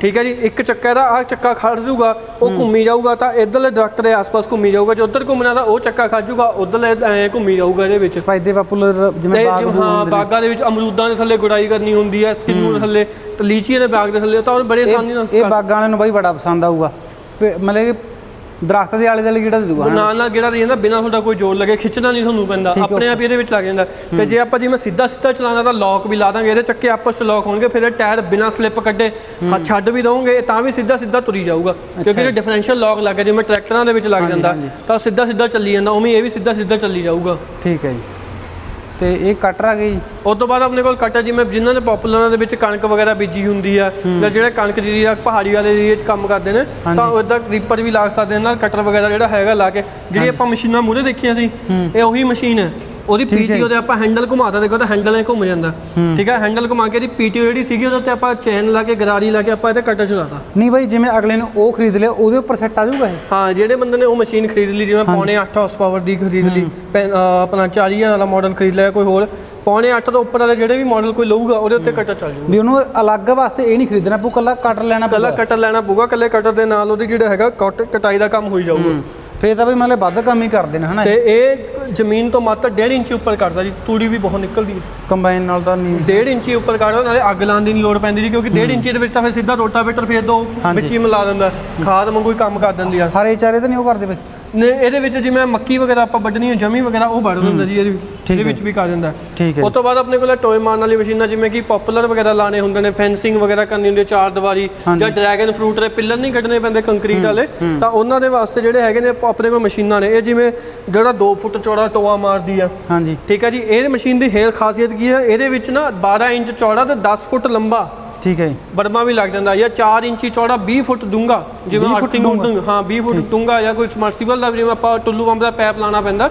ਠੀਕ ਹੈ ਜੀ? ਇੱਕ ਚੱਕਾ ਦਾ ਆ ਚੱਕਾ ਖੜ ਜਾਊਗਾ ਉਹ ਘੁੰਮੀ ਜਾਊਗਾ ਤਾਂ ਇਧਰਲੇ ਦਰਖਤ ਦੇ ਆਸ-ਪਾਸ ਘੁੰਮੀ ਜਾਊਗਾ ਜੇ ਉਧਰ ਘੁੰਮਣਾ ਤਾਂ ਉਹ ਚੱਕਾ ਖੜ ਜਾਊਗਾ ਉਧਰਲੇ ਐ ਘੁੰਮੀ ਜਾਊਗਾ ਇਹਦੇ ਵਿੱਚ। ਸਪਾਈਦੇ ਪਾਪੂਲਰ ਜਿਵੇਂ ਬਾਗ ਹਾਂ। ਬਾਗਾਂ ਦੇ ਵਿੱਚ ਅਮਰੂਦਾਂ ਦੇ ਥੱਲੇ ਗੁਡਾਈ ਕਰਨੀ ਹੁੰਦੀ ਹੈ ਕਿੰਨੂ ਦੇ ਥੱਲੇ ਤੇ ਲੀਚੀ ਦੇ ਬਾਗ ਦੇ ਥੱਲੇ ਤਾਂ ਉਹ ਬੜੇ ਆਸਾਨੀ ਨਾਲ ਇਹ ਬਾਗਾਂ ਵਾਲਿਆਂ ਨੂੰ ਬਾਈ ਬੜਾ ਪਸੰਦ ਆਊਗਾ। ਮਤਲਬ ਕਿ ਦਰਖਤ ਦੇ ਆਲੇ ਦੁਆਲੇ ਗੇੜਾ ਦੇ ਦੂਗਾ ਨਾਲ ਨਾਲ ਜਿਹੜਾ ਦੇ ਜਾਂਦਾ ਬਿਨਾਂ ਤੁਹਾਡਾ ਕੋਈ ਜ਼ੋਰ ਲੱਗੇ ਖਿੱਚਣਾ ਨਹੀਂ ਤੁਹਾਨੂੰ ਪੈਂਦਾ। ਆਪਣੇ ਆਪ ਹੀ ਇਹਦੇ ਵਿੱਚ ਲੱਗ ਜਾਂਦਾ। ਤੇ ਜੇ ਆਪਾਂ ਜਿਵੇਂ ਸਿੱਧਾ ਸਿੱਧਾ ਚਲਾਉਣਾ ਤਾਂ ਲੌਕ ਵੀ ਲਾ ਦਾਂਗੇ ਇਹਦੇ ਚੱਕੇ ਆਪਸ ਚ ਲੌਕ ਹੋਣਗੇ ਫਿਰ ਇਹ ਟਾਇਰ ਬਿਨਾਂ ਸਲਿੱਪ ਕੱਢੇ ਹੱਥ ਛੱਡ ਵੀ ਦਵੋਗੇ ਤਾਂ ਵੀ ਸਿੱਧਾ ਸਿੱਧਾ ਤੁਰੀ ਜਾਊਗਾ। ਕਿਉਂਕਿ ਇਹ ਡਿਫਰੈਂਸ਼ੀਅਲ ਲੌਕ ਲੱਗ ਗਿਆ ਜਿਵੇਂ ਟਰੈਕਟਰਾਂ ਦੇ ਵਿੱਚ ਲੱਗ ਜਾਂਦਾ ਤਾਂ ਸਿੱਧਾ ਸਿੱਧਾ ਚੱਲੀ ਜਾਂਦਾ ਉਵੇਂ ਇਹ ਵੀ ਸਿੱਧਾ ਸਿੱਧਾ ਚੱਲੀ ਜਾਊਗਾ। ਠੀਕ ਹੈ ਜੀ। ਤੇ ਇਹ ਕਟਰ ਆ ਗਈ ਜੀ। ਉਸ ਤੋਂ ਬਾਅਦ ਆਪਣੇ ਕੋਲ ਕਟਰ ਜਿਵੇਂ ਜਿਨ੍ਹਾਂ ਨੇ ਪਪੂਲਰਾਂ ਦੇ ਵਿੱਚ ਕਣਕ ਵਗੈਰਾ ਬੀਜੀ ਹੁੰਦੀ ਆ ਜਾਂ ਜਿਹੜੇ ਕਣਕ ਜਿਹੜੀ ਆ ਪਹਾੜੀ ਵਾਲੇ ਏਰੀਏ 'ਚ ਕੰਮ ਕਰਦੇ ਨੇ ਤਾਂ ਉਹਦਾ ਰੀਪਰ ਵੀ ਲਾ ਸਕਦੇ ਨੇ ਨਾਲ ਕਟਰ ਵਗੈਰਾ ਜਿਹੜਾ ਹੈਗਾ ਲਾ ਕੇ ਜਿਹੜੀ ਆਪਾਂ ਮਸ਼ੀਨਾਂ ਮੂਹਰੇ ਦੇਖੀਆਂ ਸੀ ਇਹ ਉਹੀ ਮਸ਼ੀਨ ਹੈ। ਉਹਦੀ ਪੀਟੀਓ ਦੇ ਆਪਾਂ ਹੈਂਡਲ ਘੁਮਾਤਾ ਦੇਖੋ ਤਾਂ ਹੈਂਡਲ ਨੇ ਘੁੰਮ ਜਾਂਦਾ। ਠੀਕ ਹੈ ਹੈਂਡਲ ਘੁਮਾ ਕੇ ਇਹਦੀ ਪੀਟੀਓ ਜਿਹੜੀ ਸੀਗੀ ਉਹਦੇ ਉੱਤੇ ਆਪਾਂ ਚੈਨ ਲਾ ਕੇ ਗਰਾਰੀ ਲਾ ਕੇ ਆਪਾਂ ਇਹਦੇ ਕਟਰ ਚਲਾਤਾ। ਨਹੀਂ ਬਾਈ ਜਿਵੇਂ ਅਗਲੇ ਨੂੰ ਉਹ ਖਰੀਦ ਲਿਆ ਉਹਦੇ ਉੱਪਰ ਸੈੱਟ ਆ ਜਾਊਗਾ ਇਹ? ਹਾਂ ਜਿਹੜੇ ਬੰਦੇ ਨੇ ਉਹ ਮਸ਼ੀਨ ਖਰੀਦ ਲਈ ਜਿਵੇਂ ਪੌਣੇ 8 ਹਾਰਸ ਪਾਵਰ ਦੀ ਖਰੀਦ ਲਈ ਆਪਣਾ 40000 ਵਾਲਾ ਮਾਡਲ ਖਰੀਦ ਲਿਆ ਕੋਈ ਹੋਰ। ਪੌਣੇ 8 ਤੋਂ ਉੱਪਰ ਵਾਲੇ ਜਿਹੜੇ ਵੀ ਮਾਡਲ ਕੋਈ ਲਊਗਾ ਉਹਦੇ ਉੱਤੇ ਕਟਰ ਚੱਲ ਜਾਊਗਾ। ਵੀ ਉਹਨੂੰ ਅਲੱਗ ਵਾਸਤੇ ਇਹ ਨਹੀਂ ਖਰੀਦਣਾ ਪਊ ਕੱਲਾ ਕਟਰ ਲੈਣਾ ਕੱਲਾ ਪਊਗਾ। ਕਟਰ ਲੈਣਾ ਪਊਗਾ ਕੱਲੇ ਕਟਰ ਦੇ ਨਾਲ ਉਹਦੀ ਜਿਹੜਾ ਹੈਗਾ ਕੱਟ ਕਟਾਈ ਦਾ ਕੰਮ ਹੋਈ ਜਾਊਗਾ। ਫੇਰ ਤਾਂ ਬਈ ਮਤਲਬ ਵੱਧ ਕੰਮ ਹੀ ਕਰਦੇ ਨੇ ਹਨਾ ਤੇ ਇਹ ਜ਼ਮੀਨ ਤੋਂ ਮਾਤਰ 1.5 ਇੰਚ ਉੱਪਰ ਕਰਦਾ ਜੀ ਤੂੜੀ ਵੀ ਬਹੁਤ ਨਿਕਲਦੀ ਹੈ। ਕੰਬਾਈਨ ਨਾਲ ਤਾਂ ਨਹੀਂ। 1.5 ਇੰਚੀ ਉੱਪਰ ਕਰਦਾ ਨਾਲੇ ਅੱਗ ਲਾਉਣ ਦੀ ਨਹੀਂ ਲੋੜ ਪੈਂਦੀ ਜੀ ਕਿਉਂਕਿ 1.5 ਇੰਚੀ ਦੇ ਵਿੱਚ ਤਾਂ ਫਿਰ ਸਿੱਧਾ ਰੋਟਾਵੇਟਰ ਫੇਰ ਦੋ ਵਿੱਚ ਹੀ ਮਿਲਾ ਦਿੰਦਾ ਖਾਦ ਵਾਂਗੂ ਹੀ ਕੰਮ ਕਰ ਦਿੰਦੀ ਆ। ਹਰੇ ਚਾਰੇ ਤਾਂ ਨਹੀਂ ਉਹ ਕਰਦੇ ਬਈ ਨੇ ਇਹਦੇ ਵਿੱਚ ਜਿਵੇਂ ਮੱਕੀ ਵਗੈਰਾ ਆਪਾਂ ਵੱਢਣੀ ਹੈ ਜਮੀ ਵਗੈਰਾ ਉਹ ਵੱਢ ਦਿੰਦਾ ਜੀ ਇਹਦੇ ਵਿੱਚ ਇਹਦੇ ਵਿੱਚ ਵੀ ਕਰ ਦਿੰਦਾ। ਠੀਕ ਹੈ ਉਸ ਤੋਂ ਬਾਅਦ ਆਪਣੇ ਕੋਲ ਟੋਏ ਮਾਰਨ ਵਾਲੀ ਮਸ਼ੀਨਾਂ ਜਿਵੇਂ ਕਿ ਪਪੂਲਰ ਵਗੈਰਾ ਲਾਣੇ ਹੁੰਦੇ ਨੇ ਫੈਂਸਿੰਗ ਵਗੈਰਾ ਕਰਨੀ ਹੁੰਦੀ ਹੈ ਚਾਰ ਦੀਵਾਰੀ ਜਾਂ ਡਰੈਗਨ ਫਰੂਟ ਦੇ ਪਿੱਲਰ ਨਹੀਂ ਕੱਢਣੇ ਪੈਂਦੇ ਕੰਕਰੀਟ ਵਾਲੇ ਤਾਂ ਉਹਨਾਂ ਦੇ ਵਾਸਤੇ ਜਿਹੜੇ ਹੈਗੇ ਨੇ ਆਪਣੇ ਕੋਲ ਮਸ਼ੀਨਾਂ ਨੇ। ਇਹ ਜਿਵੇਂ ਜਿਹੜਾ 2 ਫੁੱਟ ਚੌੜਾ ਟੋਆ ਮਾਰਦੀ ਆ। ਹਾਂਜੀ। ਠੀਕ ਹੈ ਜੀ ਇਹ ਮਸ਼ੀਨ ਦੀ ਹੇਅਰ ਖਾਸੀਅਤ ਕੀ ਹੈ ਇਹਦੇ ਵਿੱਚ ਨਾ 12 ਇੰਚ ਚੌੜਾ ਤੇ 10 ਫੁੱਟ ਲੰਬਾ ਠੀਕ ਹੈ ਬਰਮਾ ਵੀ ਲੱਗ ਜਾਂਦਾ ਜਾਂ 4 ਇੰਚੀ ਚੌੜਾ 20 ਫੁੱਟ ਡੂੰਗਾ ਜਿਵੇਂ 20 ਫੁੱਟ ਅਰਥਿੰਗ। ਡੂੰਘਾ। ਹਾਂ 20 ਫੁੱਟ ਡੂੰਗਾ ਜਾਂ ਕੋਈ ਸਮਰਸੀਬਲ ਦਾ ਜਿਵੇਂ ਆਪਾਂ ਟੁੱਲੂ ਪੰਪ ਦਾ ਪੈਪ ਲਾਣਾ ਪੈਂਦਾ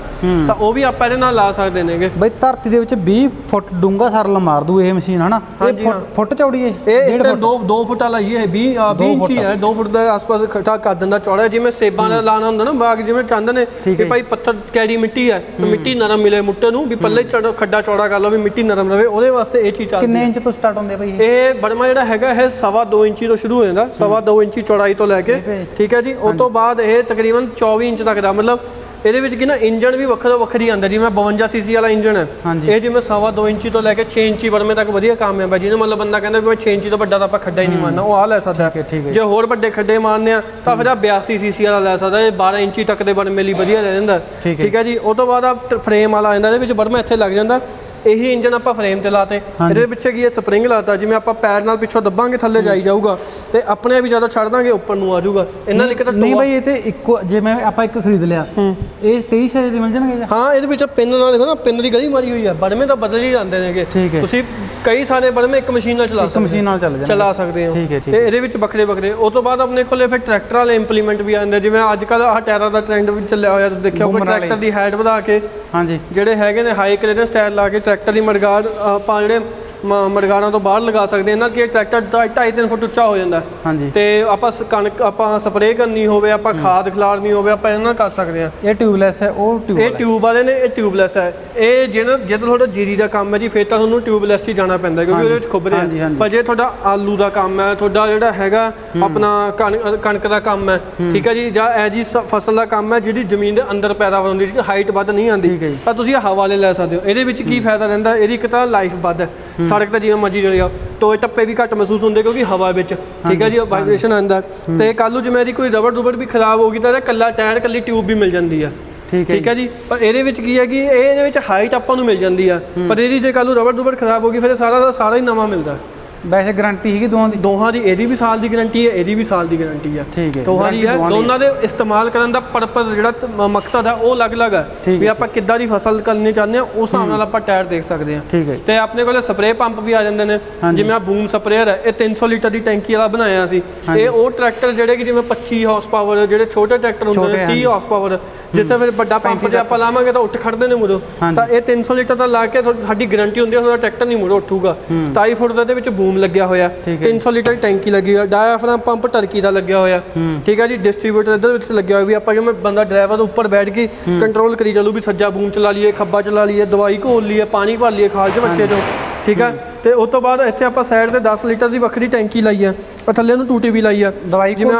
ਤਾਂ ਉਹ ਵੀ ਆਪਾਂ ਇਹਦੇ ਨਾਲ ਲਾ ਸਕਦੇ ਨੇਗੇ। ਬਈ ਧਰਤੀ ਦੇ ਵਿੱਚ 20 ਫੁੱਟ ਡੂੰਘਾ ਸਰਲ ਮਾਰ ਦੂ ਇਹ ਮਸ਼ੀਨ ਹਨਾ? ਇਹ ਹਾਂਜੀ, ਫੁੱਟ- ਚੌੜੀ ਹੈ ਇਹ ਇਸ ਟਾਈਮ 2 2 ਫੁੱਟ ਵਾਲਾ ਹੀ ਹੈ 20 ਅ, 20 ਇੰਚੀ ਹੈ 2 ਫੁੱਟ ਦੇ ਆਸ-ਪਾਸ ਖੱਟਾ ਕਰ ਦਿੰਦਾ ਚੌੜਾ ਜਿਵੇਂ ਸੇਬਾਂ ਦਾ ਲਾਣਾ ਹੁੰਦਾ ਨਾ ਬਾਗ ਜਿਵੇਂ ਚਾਹੁੰਦੇ ਨੇ ਕਿ। ਭਾਈ ਪੱਥਰ ਕੈਰੀ ਮਿੱਟੀ ਹੈ ਤਾਂ ਮਿੱਟੀ ਨਰਮ ਮਿਲੇ ਮੁੱਟੇ ਨੂੰ ਵੀ ਪੱਲੇ ਚੜੋ ਖੱਡਾ ਚੌੜਾ ਕਰ ਲਓ ਵੀ ਮਿੱਟੀ ਨਰਮ ਰਵੇ ਉਹਦੇ ਵਾਸਤੇ ਇਹ ਚੀਜ਼ ਚੱਲਦੀ ਕਿੰਨੇ ਇੰਚ ਤੋਂ ਸਟਾਰਟ ਹੁੰਦੇ ਬਈ ਇਹ? ਇਹ ਬੜਮਾ ਜਿਹੜਾ ਹੈਗਾ ਇਹ ਸਵਾ 2 ਇੰਚੀ ਤੋਂ ਸ਼ੁਰੂ ਹੋ ਜਾਂਦਾ ਸਵਾ 2 ਇੰਚੀ ਚੌੜਾਈ ਤੋਂ ਲੈ ਕੇ ਠੀਕ ਹੈ। ਜੀ ਉਸ ਤੋਂ ਬਾਅਦ ਇਹ ਤਕਰੀਬਨ 24 ਇੰਚ ਤੱਕ ਦਾ ਮਤਲਬ ਇਹਦੇ ਵਿੱਚ ਕੀ ਨਾ ਇੰਜਨ ਵੀ ਵੱਖਰਾ ਵੱਖਰੀ ਆਉਂਦਾ ਜਿਵੇਂ 52 ਸੀਸੀ ਵਾਲਾ ਇੰਜਨ ਹੈ। ਇਹ ਜਿਵੇਂ ਸਵਾ 2 ਇੰਚੀ ਤੋਂ ਲੈ ਕੇ 6 ਇੰਚੀ ਬੜਮੇ ਤੱਕ ਵਧੀਆ ਕੰਮ ਹੈ ਜਿਹਨੇ ਮਤਲਬ ਬੰਦਾ ਕਹਿੰਦਾ ਵੀ ਮੈਂ 6 ਇੰਚੀ ਤੋਂ ਵੱਡਾ ਤਾਂ ਆਪਾਂ ਖੱਡਾ ਹੀ ਨਹੀਂ ਮਾਰਨਾ ਉਹ ਆ ਲੈ ਸਕਦਾ। ਜੇ ਹੋਰ ਵੱਡੇ ਖੱਡੇ ਮਾਰਨੇ ਆ ਤਾਂ ਫਿਰ ਆ 82 ਸੀਸੀ ਵਾਲਾ ਲੈ ਸਕਦਾ ਇਹ 12 ਇੰਚੀ ਤੱਕ ਦੇ ਬੜਮੇ ਲਈ ਵਧੀਆ ਰਹਿ ਜਾਂਦਾ ਠੀਕ ਹੈ। ਜੀ ਉਸ ਤੋਂ ਬਾਅਦ ਆ ਫਰੇਮ ਵਾਲਾ ਆ ਜਾਂਦਾ ਇਹਦੇ ਵਿੱਚ ਬੜਮਾ ਇੱਥੇ ਲੱਗ ਜਾਂਦਾ ਇਹੀ ਇੰਜਨ ਆਪਾਂ ਫਰੇਮ ਤੇ ਲਾਤੇ। ਇਹਦੇ ਪਿੱਛੇ ਕੀ ਹੈ ਸਪਰਿੰਗ ਲਾਤਾ ਜਿਵੇਂ ਆਪਾਂ ਪੈਰ ਨਾਲ ਪਿੱਛੋਂ ਦੱਬਾਂਗੇ ਥੱਲੇ ਜਾਈ ਜਾਊਗਾ। ਤੇ ਆਪਣੇ ਆਪ ਹੀ ਜ਼ਿਆਦਾ ਛੱਡ ਦਾਂਗੇ ਉੱਪਰ ਨੂੰ ਆ ਜਾਊਗਾ। ਇਹਨਾਂ ਲਈ ਕਿਹੜਾ ਨਹੀਂ ਬਈ ਇਹ ਤੇ ਇੱਕੋ ਜਿਵੇਂ ਆਪਾਂ ਇੱਕ ਖਰੀਦ ਲਿਆ। ਇਹ ਕਈ ਸਾਈਜ਼ ਦੇ ਮਿਲ ਜਾਣਗੇ? ਹਾਂ ਇਹਦੇ ਵਿੱਚ ਪਿੰਨ ਨਾਲ ਦੇਖੋ ਨਾ ਪਿੰਨ ਦੀ ਗਲੀ ਮਾਰੀ ਹੋਈ ਹੈ। ਬੜਮੇ ਤਾਂ ਬਦਲ ਹੀ ਜਾਂਦੇ ਨੇਗੇ। ਤੁਸੀਂ ਕਈ ਸਾਰੇ ਬੜਮੇ ਇੱਕ ਮਸ਼ੀਨ ਨਾਲ ਚਲਾ ਇੱਕ ਸਕਦੇ ਮਸ਼ੀਨ ਨਾਲ ਚੱਲ ਸਕਦੇ ਹੋ। ਤੇ ਇਹਦੇ ਵਿੱਚ ਵੱਖਰੇ ਵੱਖਰੇ। ਉਸ ਤੋਂ ਬਾਅਦ ਆਪਣੇ ਕੋਲੇ ਫਿਰ ਟਰੈਕਟਰ ਵਾਲੇ ਇੰਪਲੀਮੈਂਟ ਵੀ ਆਉਂਦੇ ਜਿਵੇਂ ਅੱਜ ਕੱਲ ਆਹ ਟਾਇਰਾਂ ਦਾ ਟ੍ਰੈਂਡ ਵੀ ਚੱਲਿਆ ਹੋਇਆ ਤੁਸੀਂ ਦੇਖਿਆ ਹੋਊਗਾ। ਟਰੈਕਟਰ ਦੀ ਹਾਈਟ ਵਧਾ ਕੇ ਹਾਂਜੀ। ਜਿਹੜੇ ਹੈਗੇ ਨੇ ਹਾਈ ਕਲੀਅਰੈਂਸ ਟਾਇਰ ਲਾ ਕੇ ਟਰੈਕਟਰ ਦੀ ਮੜਗਾੜ ਆਪਾਂ ਜਿਹੜੇ ਮ- ਮੜਗਾੜਾਂ ਤੋਂ ਬਾਹਰ ਲਗਾ ਸਕਦੇ ਹਾਂ। ਇਹਨਾਂ ਕੀ ਟਰੈਕਟਰ 2.5-3 ਫੁੱਟ ਉੱਚਾ ਹੋ ਜਾਂਦਾ। ਹੈ। ਹਾਂਜੀ। ਤੇ ਆਪਾਂ ਕਣਕ ਆਪਾਂ ਸਪਰੇਅ ਕਰਨੀ ਹੋਵੇ ਆਪਾਂ ਖਾਦ ਖਿਲਾਰਨੀ ਹੋਵੇ ਆਪਾਂ ਇਹਨਾਂ ਕਰ ਸਕਦੇ ਹਾਂ। ਇਹ ਟਿਊਬਲੈਸ ਹੈ ਉਹ ਟਿਊਬ ਇਹ ਟਿਊਬ ਵਾਲੇ ਨੇ ਇਹ ਟਿਊਬਲੈਸ ਹੈ। ਇਹ ਜਿਹੜਾ ਜੇ ਤੁਹਾਡਾ ਜੀਰੀ ਦਾ ਕੰਮ ਹੈ ਜੀ ਫਿਰ ਤਾਂ ਤੁਹਾਨੂੰ ਟਿਊਬਲੈਸ ਹੀ ਜਾਣਾ ਪੈਂਦਾ ਕਿਉਂਕਿ ਉਹਦੇ ਵਿੱਚ ਖੁੱਬਰੇ ਆ। ਪਰ ਜੇ ਤੁਹਾਡਾ ਆਲੂ ਦਾ ਕੰਮ ਹੈ ਤੁਹਾਡਾ ਜਿਹੜਾ ਹੈਗਾ ਆਪਣਾ ਕਣ- ਕਣਕ ਦਾ ਕੰਮ ਹੈ ਠੀਕ ਹੈ ਜੀ ਜਾਂ ਇਹ ਜੀ ਫਸਲ ਦਾ ਕੰਮ ਹੈ ਜਿਹੜੀ ਜ਼ਮੀਨ ਦੇ ਅੰਦਰ ਪੈਦਾਵਾਰ ਹੁੰਦੀ ਜਿਹਦੀ ਹਾਈਟ ਵੱਧ ਨਹੀਂ ਆਉਂਦੀ ਹੈ। ਤਾਂ ਤੁਸੀਂ ਹਵਾ ਵਾਲੇ ਲੈ ਸਕਦੇ ਹੋ। ਇਹਦੇ ਵਿੱਚ ਕੀ ਫਾਇਦਾ ਰਹਿੰਦਾ ਇਹਦੀ ਇੱਕ ਤਾਂ ਲਾਈਫ ਵੱਧ ਹੈ। ਸੜਕ ਤੇ ਜਿਵੇਂ ਮਰਜ਼ੀ ਚਲੇ ਜਾਓ। ਟੋਏ ਟੱਪੇ ਵੀ ਘੱਟ ਮਹਿਸੂਸ ਹੁੰਦੇ ਕਿਉਂਕਿ ਹਵਾ ਵਿੱਚ ਠੀਕ ਹੈ ਜੀ ਵਾਈਬ੍ਰੇਸ਼ਨ ਆਉਂਦਾ। ਤੇ ਕੱਲ ਨੂੰ ਜਿਵੇਂ ਇਹਦੀ ਕੋਈ ਰਬੜ ਰੁਬੜ ਵੀ ਖਰਾਬ ਹੋ ਗਈ ਤਾਂ ਇਹਦਾ ਕੱਲਾ ਟਾਇਰ ਕੱਲੀ ਟਿਊਬ ਵੀ ਮਿਲ ਜਾਂਦੀ ਆ। ਠੀਕ ਹੈ ਠੀਕ ਹੈ ਜੀ। ਪਰ ਇਹਦੇ ਵਿੱਚ ਕੀ ਹੈ ਕਿ ਇਹ ਇਹਦੇ ਵਿੱਚ ਹਾਈਟ ਆਪਾਂ ਨੂੰ ਮਿਲ ਜਾਂਦੀ ਆ। ਪਰ ਇਹਦੀ ਜੇ ਕੱਲ ਨੂੰ ਰਬੜ ਦੁਬੜ ਖਰਾਬ ਹੋ ਗਈ ਫਿਰ ਸਾਰਾ ਦਾ ਸਾਰਾ ਹੀ ਨਵਾਂ ਮਿਲਦਾ। ਵੈਸੇ ਗਾਰੰਟੀ ਹੈਗੀ ਦੋਵਾਂ ਦੀ? ਦੋਹਾਂ ਦੀ ਇਹਦੀ ਵੀ ਸਾਲ ਦੀ ਗਾਰੰਟੀ ਹੈ ਇਹਦੀ ਵੀ ਸਾਲ ਦੀ ਗਾਰੰਟੀ ਹੈ ਠੀਕ ਹੈ, ਦੋਹਾਂ ਦੀ ਹੈ। ਦੋਨਾਂ ਦੇ ਇਸਤੇਮਾਲ ਕਰਨ ਦਾ ਪਰਪਸ ਜਿਹੜਾ ਮਕਸਦ ਹੈ ਉਹ ਅਲੱਗ-ਅਲੱਗ ਹੈ। ਵੀ। ਆਪਾਂ ਕਿੱਦਾਂ ਦੀ ਫਸਲ ਕਰਨੀ ਚਾਹੁੰਦੇ ਹਾਂ ਉਸ ਹਿਸਾਬ ਨਾਲ ਆਪਾਂ ਟਾਇਰ ਦੇਖ ਸਕਦੇ ਹੈ। ਤੇ ਆਪਣੇ ਕੋਲੇ ਸਪਰੇਅ ਪੰਪ ਵੀ ਆ ਜਾਂਦੇ ਨੇ। ਜਿਵੇਂ ਆ ਬੂਮ ਸਪਰੇਅਰ ਹੈ ਇਹ 300 ਲੀਟਰ ਦੀ ਟੈਂਕੀ ਵਾਲਾ ਬਣਾਇਆ ਸੀ। ਇਹ ਉਹ ਟਰੈਕਟਰ ਜਿਹੜੇ ਕਿ ਜਿਵੇਂ 25 ਹਾਰਸ ਪਾਵਰ ਜਿਹੜੇ ਛੋਟੇ ਟਰੈਕਟਰ ਹੁੰਦੇ ਨੇ 30 ਹਾਂਜੀ। ਹਾਰਸ ਪਾਵਰ ਜਿੱਥੇ ਫਿਰ ਵੱਡਾ ਪੰਪ ਜੇ ਆਪਾਂ ਲਾਵਾਂਗੇ ਤਾਂ ਉੱਠ ਖੜਦੇ ਨੇ ਮੁਰੋ। ਤਾਂ ਇਹ 300 ਲੀਟਰ ਦਾ ਲਾ ਕੇ ਸਾਡੀ ਗਾਰੰਟੀ ਹੁੰਦੀ ਹੈ ਤੁਹਾਡਾ ਟਰੈਕਟਰ ਨਹੀਂ ਮੁਰੋ ਉੱਠੂਗਾ। 27 ਫੁੱਟ ਦਾ ਇਹਦੇ ਵਿੱਚ ਬੂਮ ਲੱਗਿਆ ਹੋਇਆ। ਠੀਕ ਹੈ। 300 ਲੀਟਰ ਟੈਂਕੀ ਲੱਗੀ ਹੋਇਆ ਡਾਇਆਫ੍ਰਾਮ ਪੰਪ ਟਰਕੀ ਦਾ ਲੱਗਿਆ ਹੋਇਆ। ਠੀਕ ਹੈ ਜੀ ਡਿਸਟ੍ਰੀਬਿਊਟਰ ਇਧਰ ਵਿੱਚ ਲੱਗਿਆ ਹੋਇਆ ਵੀ ਆਪਾਂ ਜਿਵੇਂ ਬੰਦਾ ਡਰਾਈਵਰ ਉੱਪਰ ਬੈਠ ਕੇ ਕੰਟਰੋਲ ਕਰੀ ਚੱਲੂ ਵੀ ਸੱਜਾ ਬੂਮ ਚਲਾ ਲਈਏ ਖੱਬਾ ਚਲਾ ਲਈਏ ਦਵਾਈ ਘੋਲ ਲਈਏ ਪਾਣੀ ਭਰ ਲਈਏ ਖਾਲ 'ਚ ਬੱਚੇ ਚੋਂ। ਠੀਕ ਹੈ। ਤੇ ਉਸ ਤੋਂ ਬਾਅਦ ਇੱਥੇ ਆਪਾਂ ਸਾਈਡ ਤੇ 10 ਲੀਟਰ ਦੀ ਵੱਖਰੀ ਟੈਂਕੀ ਲਾਈ ਆ। ਉਹ ਥੱਲੇ ਨੂੰ ਟੂਟੀ ਵੀ ਲਾਈ ਆ। ਦਵਾਈ ਜਿਵੇਂ?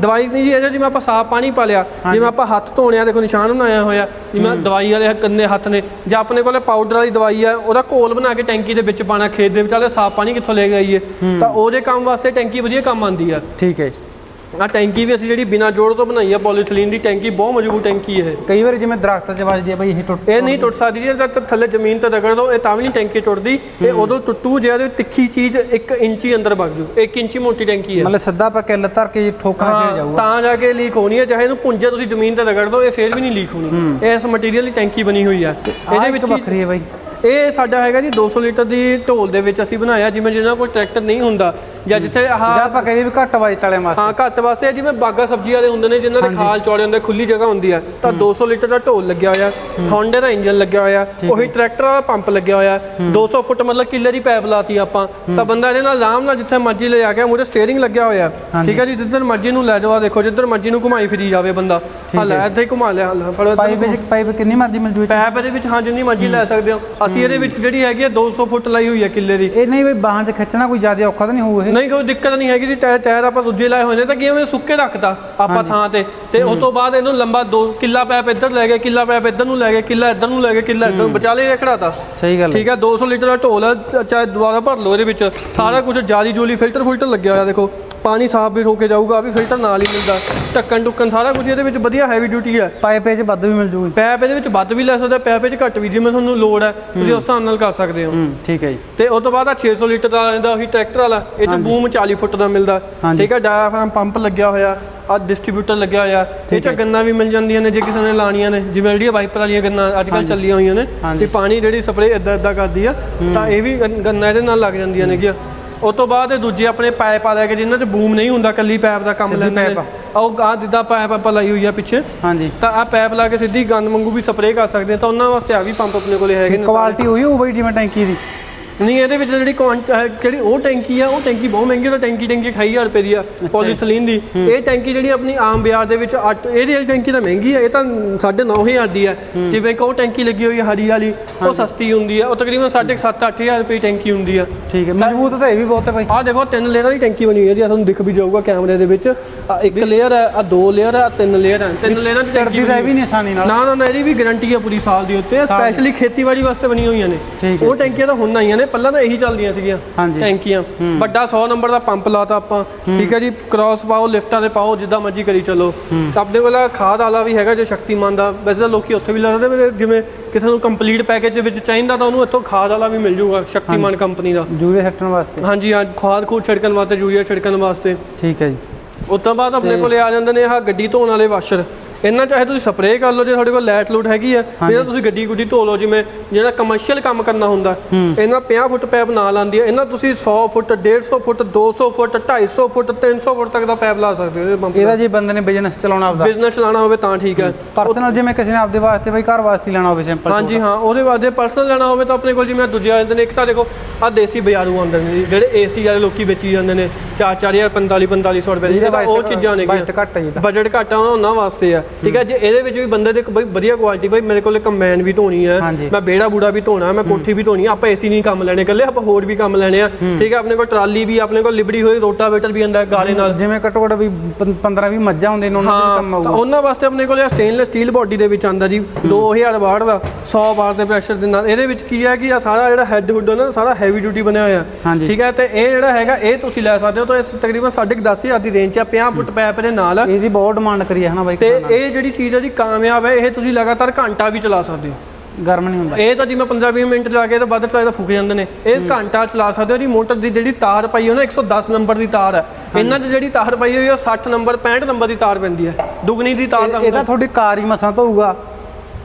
ਦਵਾਈ ਨਹੀਂ ਜੀ ਇਹਦੇ ਜਿਵੇਂ ਆਪਾਂ ਸਾਫ਼ ਪਾਣੀ ਪਾ ਲਿਆ ਜਿਵੇਂ ਆਪਾਂ ਹੱਥ ਧੋਣੇ ਆ ਦੇਖੋ ਨਿਸ਼ਾਨ ਬਣਾਇਆ ਹੋਇਆ ਜਿਵੇਂ ਦਵਾਈ ਵਾਲੇ ਕੰਨੇ ਹੱਥ ਨੇ ਜਾਂ ਆਪਣੇ ਕੋਲੇ ਪਾਊਡਰ ਵਾਲੀ ਦਵਾਈ ਆ ਉਹਦਾ ਘੋਲ ਬਣਾ ਕੇ ਟੈਂਕੀ ਦੇ ਵਿੱਚ ਪਾਣਾ ਖੇਤ ਦੇ ਵਿਚਾਲੇ ਸਾਫ਼ ਪਾਣੀ ਕਿੱਥੋਂ ਲੈ ਕੇ ਆਈਏ। ਤਾਂ ਉਹਦੇ ਕੰਮ ਵਾਸਤੇ ਟੈਂਕੀ ਵਧੀਆ ਕੰਮ ਆਉਂਦੀ ਆ। ਠੀਕ ਹੈ ਆ ਟੈਂਕੀ ਵੀ ਅਸੀਂ ਜਿਹੜੀ ਬਿਨਾ ਜੋੜ ਤੋਂ ਬਣਾਈ ਆ ਪੋਲੀਥੀਨ ਦੀ ਟੈਂਕੀ ਬਹੁਤ ਮਜ਼ਬੂਤ ਟੈਂਕੀ ਹੈ ਕਈ ਵਾਰ ਜਿਵੇਂ ਦਰਖਤ 'ਚ ਵੱਜਦੀ ਹੈ ਬਈ ਇਹ ਟੁੱਟ ਇਹ ਨਹੀਂ ਟੁੱਟ ਸਕਦੀ ਜੇ ਤਾਂ ਥੱਲੇ ਜ਼ਮੀਨ ਤੇ ਰਗੜ ਦੋ ਇਹ ਤਾਂ ਵੀ ਨਹੀਂ ਟੈਂਕੀ ਟੁੱਟਦੀ। ਇਹ ਉਦੋਂ ਟੁੱਟੂ ਜੇ ਤਿੱਖੀ ਚੀਜ਼ 1 ਇੰਚੀ ਅੰਦਰ ਵਗ ਜੂ 1 ਇੰਚੀ ਮੋਟੀ ਟੈਂਕੀ ਹੈ। ਮਤਲਬ ਸਿੱਧਾ ਆਪਾਂ ਕਿੱਲ ਧਰ ਕੇ ਠੋਕਾਂ ਹਾਂ, ਜਾਊਗਾ। ਤਾਂ ਜਾ ਕੇ ਲੀਕ ਹੋਣੀ ਹੈ ਚਾਹੇ ਇਹਨੂੰ ਪੁੰਜੇ ਤੁਸੀਂ ਜ਼ਮੀਨ ਤੇ ਰਗੜ ਦੋ ਇਹ ਫੇਰ ਵੀ ਨਹੀਂ ਲੀਕ ਹੋਣੀ। ਇਸ ਮਟੀਰੀਅਲ ਦੀ ਟੈਂਕੀ ਬਣੀ ਹੋਈ ਆ ਇਹਦੇ ਵਿੱਚ ਵੱਖਰੀ ਹੈ ਬਈ। ਇਹ ਸਾਡਾ ਹੈਗਾ ਜੀ 200 ਲੀਟਰ ਦੀ ਢੋਲ ਦੇ ਵਿੱਚ ਅਸੀਂ ਬਣਾਇਆ ਜਿਵੇਂ ਜਿਹਨਾਂ ਕੋਲ ਟਰੈਕਟਰ ਨਹੀਂ ਹੁੰਦਾ। ਜਾਂ ਜਿੱਥੇ ਆਹ ਜਾਂ ਆਪਾਂ ਕਹੀਏ ਵੀ ਘੱਟ ਬਜਟ ਵਾਲੇ ਵਾਸਤੇ। ਹਾਂ ਘੱਟ ਵਾਸਤੇ ਜਿਵੇਂ ਬਾਗਾ ਸਬਜ਼ੀ ਵਾਲੇ ਹੁੰਦੇ ਨੇ ਜਿਨ੍ਹਾਂ ਦੇ ਖਾਲ ਚੌੜੇ ਹੁੰਦੇ ਖੁੱਲੀ ਜਗ੍ਹਾ ਹੁੰਦੀ ਆ ਤਾਂ 200 ਲੀਟਰ ਦਾ ਢੋਲ ਲੱਗਿਆ ਹੋਇਆ Honda ਦਾ ਇੰਜਨ ਲੱਗਿਆ ਹੋਇਆ ਉਹੀ ਟਰੈਕਟਰ ਵਾਲਾ ਪੰਪ ਲੱਗਿਆ ਹੋਇਆ 200 ਫੁੱਟ ਮਤਲਬ ਕਿੱਲੇ ਦੀ ਪਾਈਪ ਲਾਤੀ ਆਪਾਂ ਤਾਂ ਬੰਦਾ ਇਹਦੇ ਨਾਲ ਆਰਾਮ ਨਾਲ ਜਿੱਥੇ ਮਰਜ਼ੀ ਲੈ ਜਾ ਕੇ ਮੂਰੇ ਸਟੀਅਰਿੰਗ ਲੱਗਿਆ ਹੋਇਆ। ਠੀਕ ਹੈ ਜੀ ਜਿੱਧਰ ਮਰਜ਼ੀ ਨੂੰ ਲੈ ਜਾਓ ਦੇਖੋ ਜਿੱਧਰ ਮਰਜ਼ੀ ਨੂੰ ਘੁਮਾਈ ਫਿਰੀ ਜਾਵੇ ਬੰਦਾ। ਹਾਂ। ਲੈ ਇੱਥੇ ਹੀ ਘੁਮਾ ਲਿਆ ਹਾਂ ਫੜੋ ਪਾਈਪ ਵਿੱਚ ਪਾਈਪ ਕਿੰਨੀ ਮਰਜ਼ੀ ਮਿਲ ਜੂ ਇਹ 'ਚ? ਪੈਪ ਇਹਦੇ ਵਿੱਚ ਹਾਂ ਜਿੰਨੀ ਮਰਜ਼ੀ ਲੈ ਸਕਦੇ ਹੋ। ਅਸੀਂ ਇਹਦੇ ਵਿੱਚ ਜਿਹੜੀ ਹੈਗੀ ਆ 200 ਫੁੱਟ ਲਾਈ ਹੋਈ ਹੈ ਕਿੱਲੇ ਦੀ। ਇਹ ਨਹੀਂ ਬਈ ਬਾਹਾਂ 'ਚ ਖਿੱਚਣਾ ਕੋਈ ਜ਼ਿਆਦਾ ਔਖਾ ਤਾਂ ਨਹੀਂ ਹੋਊ ਇਹ? ਨਹੀਂ ਕੋਈ ਦਿੱਕਤ ਨਹੀਂ ਹੈਗੀ ਜੀ ਟਾਇਰ ਟਾਇਰ ਆਪਾਂ ਦੂਜੇ ਲਾਏ ਹੋਏ ਨੇ ਤਾਂ ਕਿਵੇਂ ਸੁੱਕੇ ਰੱਖਤਾ ਆਪਾਂ ਥਾਂ ਤੇ? ਤੇ ਉਸ ਤੋਂ ਬਾਅਦ ਇਹਨੂੰ ਲੰਬਾ ਦੋ ਕਿੱਲਾ ਪੈਪ ਇੱਧਰ ਲੈ ਗਏ ਕਿੱਲਾ ਪੈਪ ਇੱਧਰ ਨੂੰ ਲੈ ਗਏ ਕਿੱਲਾ ਇੱਧਰ ਨੂੰ ਲੈ ਗਏ ਕਿੱਲਾ ਇੱਧਰ ਨੂੰ। ਵਿਚਾਲੇ ਖੜਾਤਾ? ਸਹੀ ਗੱਲ ਠੀਕ ਹੈ 200 ਲੀਟਰ ਦਾ ਢੋਲ ਚਾਹੇ ਦੁਬਾਰਾ ਭਰ ਲਓ ਇਹਦੇ ਵਿੱਚ। ਸਾਰਾ ਕੁਝ ਜਾਲੀ ਜੂਲੀ ਫਿਲਟਰ ਫਿਲਟਰ ਲੱਗਿਆ ਹੋਇਆ ਦੇਖੋ। ਪਾਣੀ ਸਾਫ਼ ਵੀ ਹੋ ਕੇ ਜਾਊਗਾ ਆ ਵੀ ਫਿਲਟਰ ਨਾਲ ਹੀ ਮਿਲਦਾ। ਢੱਕਣ ਟੁੱਕਣ ਸਾਰਾ ਕੁਝ ਇਹਦੇ ਵਿੱਚ ਵਧੀਆ ਹੈਵੀ ਡਿਊਟੀ ਹੈ। ਪਾਈਪ ਇਹ 'ਚ ਵੱਧ ਵੀ ਮਿਲ ਜੂਗੀ। ਪੈਪ ਇਹਦੇ ਵਿੱਚ ਵੱਧ ਵੀ ਲੈ ਸਕਦੇ ਹੋ, ਪੈਪ ਇਹ 'ਚ ਘੱਟ ਵੀ ਜਿਵੇਂ ਤੁਹਾਨੂੰ ਲੋੜ ਹੈ ਤੁਸੀਂ ਉਸ ਹਿਸਾਬ ਨਾਲ ਕਰ ਸਕਦੇ ਹੋ। ਠੀਕ ਹੈ ਜੀ। ਤੇ ਉਸ ਤੋਂ ਬਾਅਦ ਆ 600 ਲੀਟਰ ਦਾ ਆਉਂਦਾ ਉਹੀ ਟਰੈਕਟਰ ਵਾਲਾ ਇਹ ਚ ਬੂਮ 40 ਫੁੱਟ ਦਾ ਮਿਲਦਾ। ਠੀਕ ਹੈ ਡਾਇਆਫ੍ਰਾਮ ਪੰਪ ਲੱਗਿਆ ਹੋਇਆ। ਆ ਡਿਸਟ੍ਰੀਬਿਊਟਰ ਲੱਗਿਆ ਹੋਇਆ। ਇਹ ਚ ਗੰਨਾਂ ਵੀ ਮਿਲ ਜਾਂਦੀਆਂ ਨੇ ਜੇ ਕਿਸੇ ਨੇ ਲਾਣੀਆਂ ਨੇ। ਜਿਵੇਂ ਜਿਹੜੀਆਂ ਵਾਈਪਰ ਵਾਲੀਆਂ ਗੰਨਾਂ ਅੱਜ ਕੱਲ੍ਹ ਚੱਲੀਆਂ ਹੋਈਆਂ ਨੇ। ਤੇ ਪਾਣੀ ਜਿਹੜੀ ਸਪਰੇਅ ਇਦਾਂ ਇਦਾਂ ਕਰਦੀ ਆ ਤਾਂ ਇਹ ਵੀ ਗੰਨ- ਇਹਦੇ ਨਾਲ ਲੱਗ ਜਾਂਦੀਆਂ ਨੇਗੀਆਂ। ਉਸ ਤੋਂ ਬਾਅਦ ਇਹ ਦੂਜੇ ਆਪਣੇ ਪਾਈਪ ਆ ਲੈ ਕੇ ਜਿਨ੍ਹਾਂ 'ਚ ਬੂਮ ਨਹੀਂ ਹੁੰਦਾ ਕੱਲੀ ਪਾਈਪ ਦਾ ਕੰਮ ਲੈਂਦੇ ਨੇ। ਉਹ ਗਾਂ ਜਿੱਦਾਂ ਪਾਈਪ ਆਪਾਂ ਲਾਈ ਹੋਈ ਆ ਪਿੱਛੇ ਹਾਂਜੀ। ਤਾਂ ਆ ਪਾਈਪ ਲਾ ਕੇ ਸਿੱਧੀ ਗੰਦ ਵਾਂਗੂ ਵੀ ਸਪਰੇਅ ਕਰ ਸਕਦੇ ਆ ਤਾਂ ਉਹਨਾਂ ਵਾਸਤੇ ਆ ਵੀ ਪੰਪ ਆਪਣੇ ਕੋਲੇ ਹੈਗੇ ਨੇ ਕੁਆਲਿਟੀ ਹੋਈ ਉਹ ਬਈ ਜਿਵੇਂ ਟੈਂਕੀ ਦੀ? ਨਹੀਂ ਇਹਦੇ ਵਿੱਚ ਜਿਹੜੀ ਕੁਆਂਟ- ਜਿਹੜੀ ਉਹ ਟੈਂਕੀ ਆ ਉਹ ਟੈਂਕੀ ਬਹੁਤ ਮਹਿੰਗੀ ਆ, ਉਹ ਟੈਂਕੀ ਟੈਂਕੀ 28000 ਰੁਪਏ ਦੀ ਆ ਪੋਲੀਥਲੀਨ ਦੀ। ਇਹ ਟੈਂਕੀ ਜਿਹੜੀ ਆਪਣੀ ਆਮ ਬਾਜ਼ਾਰ ਦੇ ਵਿੱਚ ਅੱਠ ਇਹਦੀ ਵਾਲੀ ਟੈਂਕੀ ਤਾਂ ਮਹਿੰਗੀ ਆ ਇਹ ਤਾਂ 9500 ਦੀ ਆ। ਜਿਵੇਂ ਕਿ ਉਹ ਟੈਂਕੀ ਲੱਗੀ ਹੋਈ ਆ ਹਰੀ ਵਾਲੀ ਉਹ ਸਸਤੀ ਹੁੰਦੀ ਆ ਉਹ ਤਕਰੀਬਨ 7.5-8000 ਰੁਪਏ ਦੀ ਟੈਂਕੀ ਹੁੰਦੀ ਆ। ਠੀਕ ਹੈ ਮਜ਼ਬੂਤ ਤਾਂ ਇਹ ਵੀ ਬਹੁਤ ਹੈ ਬਾਈ ਆਹ ਦੇਖੋ ਤਿੰਨ ਲੇਅਰਾਂ ਦੀ ਟੈਂਕੀ ਬਣੀ ਹੋਈ ਹੈ ਜੀ ਤੁਹਾਨੂੰ ਦਿਖ ਵੀ ਜਾਊਗਾ ਕੈਮਰੇ ਦੇ ਵਿੱਚ। ਇੱਕ ਲੇਅਰ ਹੈ ਆ ਦੋ ਲੇਅਰ ਹੈ ਤਿੰਨ ਲੇਅਰ ਹੈ ਤਿੰਨ ਲੇਅਰਾਂ ਦੀ ਟੈਂਕੀ ਇਹ ਵੀ ਨਹੀਂ ਆਸਾਨੀ ਨਾਲ। ਨਾ ਨਾ ਨਾ ਇਹਦੀ ਵੀ ਗਾਰੰਟੀ ਆ ਪੂਰੀ ਸਾਲ ਦੀ ਉੱਤੇ। ਸਪੈਸ਼ਲੀ ਖੇਤੀਬਾੜੀ ਵਾਸਤੇ ਬਣੀ ਹੋਈਆਂ ਨੇ। ਉਹ ਟੈਂਕੀਆਂ ਤਾਂ ਹੁਣ ਆਈਆਂ ਨੇ ਪਹਿਲਾਂ ਤਾਂ ਇਹੀ ਚੱਲਦੀਆਂ ਸੀਗੀਆਂ ਹਾਂਜੀ। ਟੈਂਕੀਆਂ। ਵੱਡਾ 100 ਨੰਬਰ ਦਾ ਪੰਪ ਲਾਤਾ ਆਪਾਂ। ਠੀਕ ਹੈ ਜੀ ਕ੍ਰਾਸ ਪਾਓ ਲਿਫਟਾਂ ਤੇ ਪਾਓ ਜਿੱਦਾਂ ਮਰਜ਼ੀ ਕਰੀ ਚੱਲੋ। ਤਾਂ ਆਪਣੇ ਕੋਲ ਖਾਦ ਵਾਲਾ ਵੀ ਹੈਗਾ ਜੇ ਸ਼ਕਤੀਮਾਨ ਦਾ ਵੈਸੇ ਤਾਂ ਲੋਕੀ ਉੱਥੇ ਵੀ ਲਾਉਂਦੇ ਨੇ ਜਿਵੇਂ ਕਿਸੇ ਨੂੰ ਕੰਪਲੀਟ ਪੈਕੇਜ ਦੇ ਵਿੱਚ ਚਾਹੀਦਾ ਤਾਂ ਉਹਨੂੰ ਇੱਥੋਂ ਖਾਦ ਵਾਲਾ ਵੀ ਮਿਲ ਜਾਊਗਾ ਸ਼ਕਤੀਮਾਨ ਕੰਪਨੀ ਦਾ। ਜੂਰੇ ਹੱਟਣ ਵਾਸਤੇ। ਹਾਂਜੀ ਹਾਂ ਖਾਦ ਖੂਦ ਛਿੜਕਣ ਵਾਸਤੇ ਯੂਰੀਆ ਛਿੜਕਣ ਵਾਸਤੇ। ਠੀਕ ਹੈ ਜੀ। ਉਸ ਤੋਂ ਬਾਅਦ ਆਪਣੇ ਕੋਲੇ ਆ ਜਾਂਦੇ ਨੇ ਆਹ ਗੱਡੀ ਧੋਣ ਵਾਲੇ ਵਾਸ਼ਰ। ਇਹਨਾਂ ਚਾਹੇ ਤੁਸੀਂ ਸਪਰੇਅ ਕਰ ਲਓ ਜੇ ਤੁਹਾਡੇ ਕੋਲ ਲਾਈਟ ਲੂਟ ਹੈਗੀ ਆ ਇਹਨਾਂ ਤੁਸੀਂ ਗੱਡੀ ਗੁੱਡੀ ਧੋ ਲਓ ਜਿਵੇਂ ਜਿਹੜਾ ਕਮਰਸ਼ੀਅਲ ਕੰਮ ਕਰਨਾ ਹੁੰਦਾ ਇਹਨਾਂ 50 ਫੁੱਟ ਪੈਪ ਨਾਲ ਆਉਂਦੀ ਹੈ ਇਹਨਾਂ ਤੁਸੀਂ 100 ਫੁੱਟ 150 ਫੁੱਟ 200 ਫੁੱਟ 250 ਫੁੱਟ 300 ਫੁੱਟ ਤੱਕ ਦਾ ਪੈਪ ਲਾ ਸਕਦੇ ਹੋ ਇਹਦੇ ਪੰਪ ਇਹਦਾ ਜੇ ਬੰਦੇ ਨੇ ਬਿਜ਼ਨਸ ਚਲਾਉਣਾ ਆਪਦਾ। ਬਿਜ਼ਨਸ ਚਲਾਉਣਾ ਹੋਵੇ ਤਾਂ ਠੀਕ ਹੈ। ਪਰਸਨਲ ਜਿਵੇਂ ਕਿਸੇ ਨੇ ਆਪਦੇ ਵਾਸਤੇ ਬਈ ਘਰ ਵਾਸਤੇ ਲੈਣਾ ਹੋਵੇ ਸਿੰਪਲ ਹਾਂਜੀ ਹਾਂ ਉਹਦੇ ਜੇ ਪਰਸਨਲ ਲੈਣਾ ਹੋਵੇ ਤਾਂ ਆਪਣੇ ਕੋਲ ਜਿਵੇਂ ਦੂਜੇ ਆ ਜਾਂਦੇ ਨੇ ਇੱਕ ਤਾਂ ਦੇਖੋ ਆ ਦੇਸੀ ਬਾਜ਼ਾਰੂ ਆਉਂਦੇ ਨੇ ਜਿਹੜੇ ਏਸੀ ਵਾਲੇ ਲੋਕੀ ਵੇਚੀ ਜਾਂਦੇ ਨੇ 4-4000 45-4500 ਰੁਪਏ ਦੀ ਤਾਂ ਉਹ ਚੀਜ਼ਾਂ ਨੇ ਬਜਟ ਘੱਟ ਹੈ ਜੀ ਤਾਂ। ਬਜਟ ਘੱਟ ਆ ਉਹਨਾਂ ਵਾਸਤੇ ਆ ਠੀਕ ਹੈ। ਜੇ ਇਹਦੇ ਵਿੱਚ ਵੀ ਬੰਦੇ ਦੇ ਇੱਕ ਬਈ ਵਧੀਆ ਕੁਆਲਿਟੀ ਬਈ ਮੇਰੇ ਕੋਲ ਕੰਬਾਈਨ ਵੀ ਧੋਣੀ ਹੈ ਹਾਂਜੀ। ਮੈਂ ਬੇੜਾ ਬੂੜਾ ਵੀ ਧੋਣਾ ਮੈਂ ਕੋਠੀ ਵੀ ਧੋਣੀ ਆ ਆਪਾਂ ਏਸੀ ਨਹੀਂ ਕੰਮ ਲੈਣੇ ਇਕੱਲੇ ਆਪਾਂ ਹੋਰ ਵੀ ਕੰਮ ਲੈਣੇ ਆ ਠੀਕ ਹੈ ਆਪਣੇ ਕੋਲ ਟਰਾਲੀ ਵੀ ਆਪਣੇ ਕੋਲ ਲਿਬੜੀ ਹੋਈ ਰੋਟਾਵੇਟਰ ਵੀ ਆਂਦਾ ਗਾਲੇ ਨਾਲ। ਜਿਵੇਂ ਘੱਟੋ ਘੱਟ ਵੀ 15 20 ਮੱਝਾਂ ਹੁੰਦੀਆਂ ਨੇ ਉਹਨਾਂ ਦਾ ਕੰਮ ਹਾਂ ਤਾਂ ਆਊਗਾ। ਉਹਨਾਂ ਵਾਸਤੇ ਆਪਣੇ ਕੋਲ ਸਟੇਨਲੈਸ ਸਟੀਲ ਬਾਡੀ ਦੇ ਵਿੱਚ ਆਂਦਾ ਜੀ 2000 ਵਾਟ ਦਾ 100 ਵਾਟ ਦੇ ਪ੍ਰੈਸ਼ਰ ਦੇ ਨਾਲ। ਇਹਦੇ ਵਿੱਚ ਕੀ ਹੈ ਕਿ ਆ ਸਾਰਾ ਜਿਹੜਾ ਹੈੱਡ ਹੁੱਡ ਨਾ ਸਾਰਾ ਹੈਵੀ ਡਿਊਟੀ ਬਣਿਆ ਹੋਇਆ। ਠੀਕ ਹੈ ਤੇ ਇਹ ਜਿਹੜਾ ਹੈਗਾ ਇਹ ਤੁਸੀਂ ਲੈ ਸਕਦੇ ਹੋ ਤਾਂ ਇਸ ਤਕਰੀਬਨ 10000 ਦੀ ਰੇਂਜ 'ਚ ਆ 50 ਫੁੱਟ ਪੈਪ ਦੇ ਨਾਲ। ਇਹਦੀ ਬਹੁਤ ਡਿਮਾਂਡ ਕਰੀ ਹੈ ਹਨਾ ਬਾਈ ਤੇ ਇਹ ਜਿਹੜੀ ਚੀਜ਼ ਹੈ ਜੀ ਕਾਮਯਾਬ ਹੈ ਇਹ ਤੁਸੀਂ ਲਗਾਤਾਰ ਘੰਟਾ ਵੀ ਚਲਾ ਸਕਦੇ ਹੋ। ਗਰਮ ਨਹੀਂ ਹੁੰਦਾ। ਇਹ ਤਾਂ ਜਿਵੇਂ 15-20 ਮਿੰਟ ਲਾ ਕੇ ਤਾਂ ਵੱਧ ਚਲਾਏ ਤਾਂ ਫੁੱਕ ਜਾਂਦੇ ਨੇ। ਇਹ ਘੰਟਾ ਚਲਾ ਸਕਦੇ ਹੋ ਇਹਦੀ ਮੋਟਰ ਦੀ ਜਿਹੜੀ ਤਾਰ ਪਈ ਹੈ ਨਾ 110 ਨੰਬਰ ਦੀ ਤਾਰ ਹੈ ਇਹਨਾਂ 'ਚ ਜਿਹੜੀ ਤਾਰ ਪਈ ਹੋਈ ਹੈ ਉਹ 60 ਨੰਬਰ 65 ਨੰਬਰ ਦੀ ਤਾਰ ਪੈਂਦੀ ਹੈ ਦੁਗਣੀ ਦੀ ਤਾਰ ਦਾ ਇਹਦਾ ਤੁਹਾਡੀ ਕਾਰ ਹੀ ਮਸਾਂ ਧੋਊਗਾ।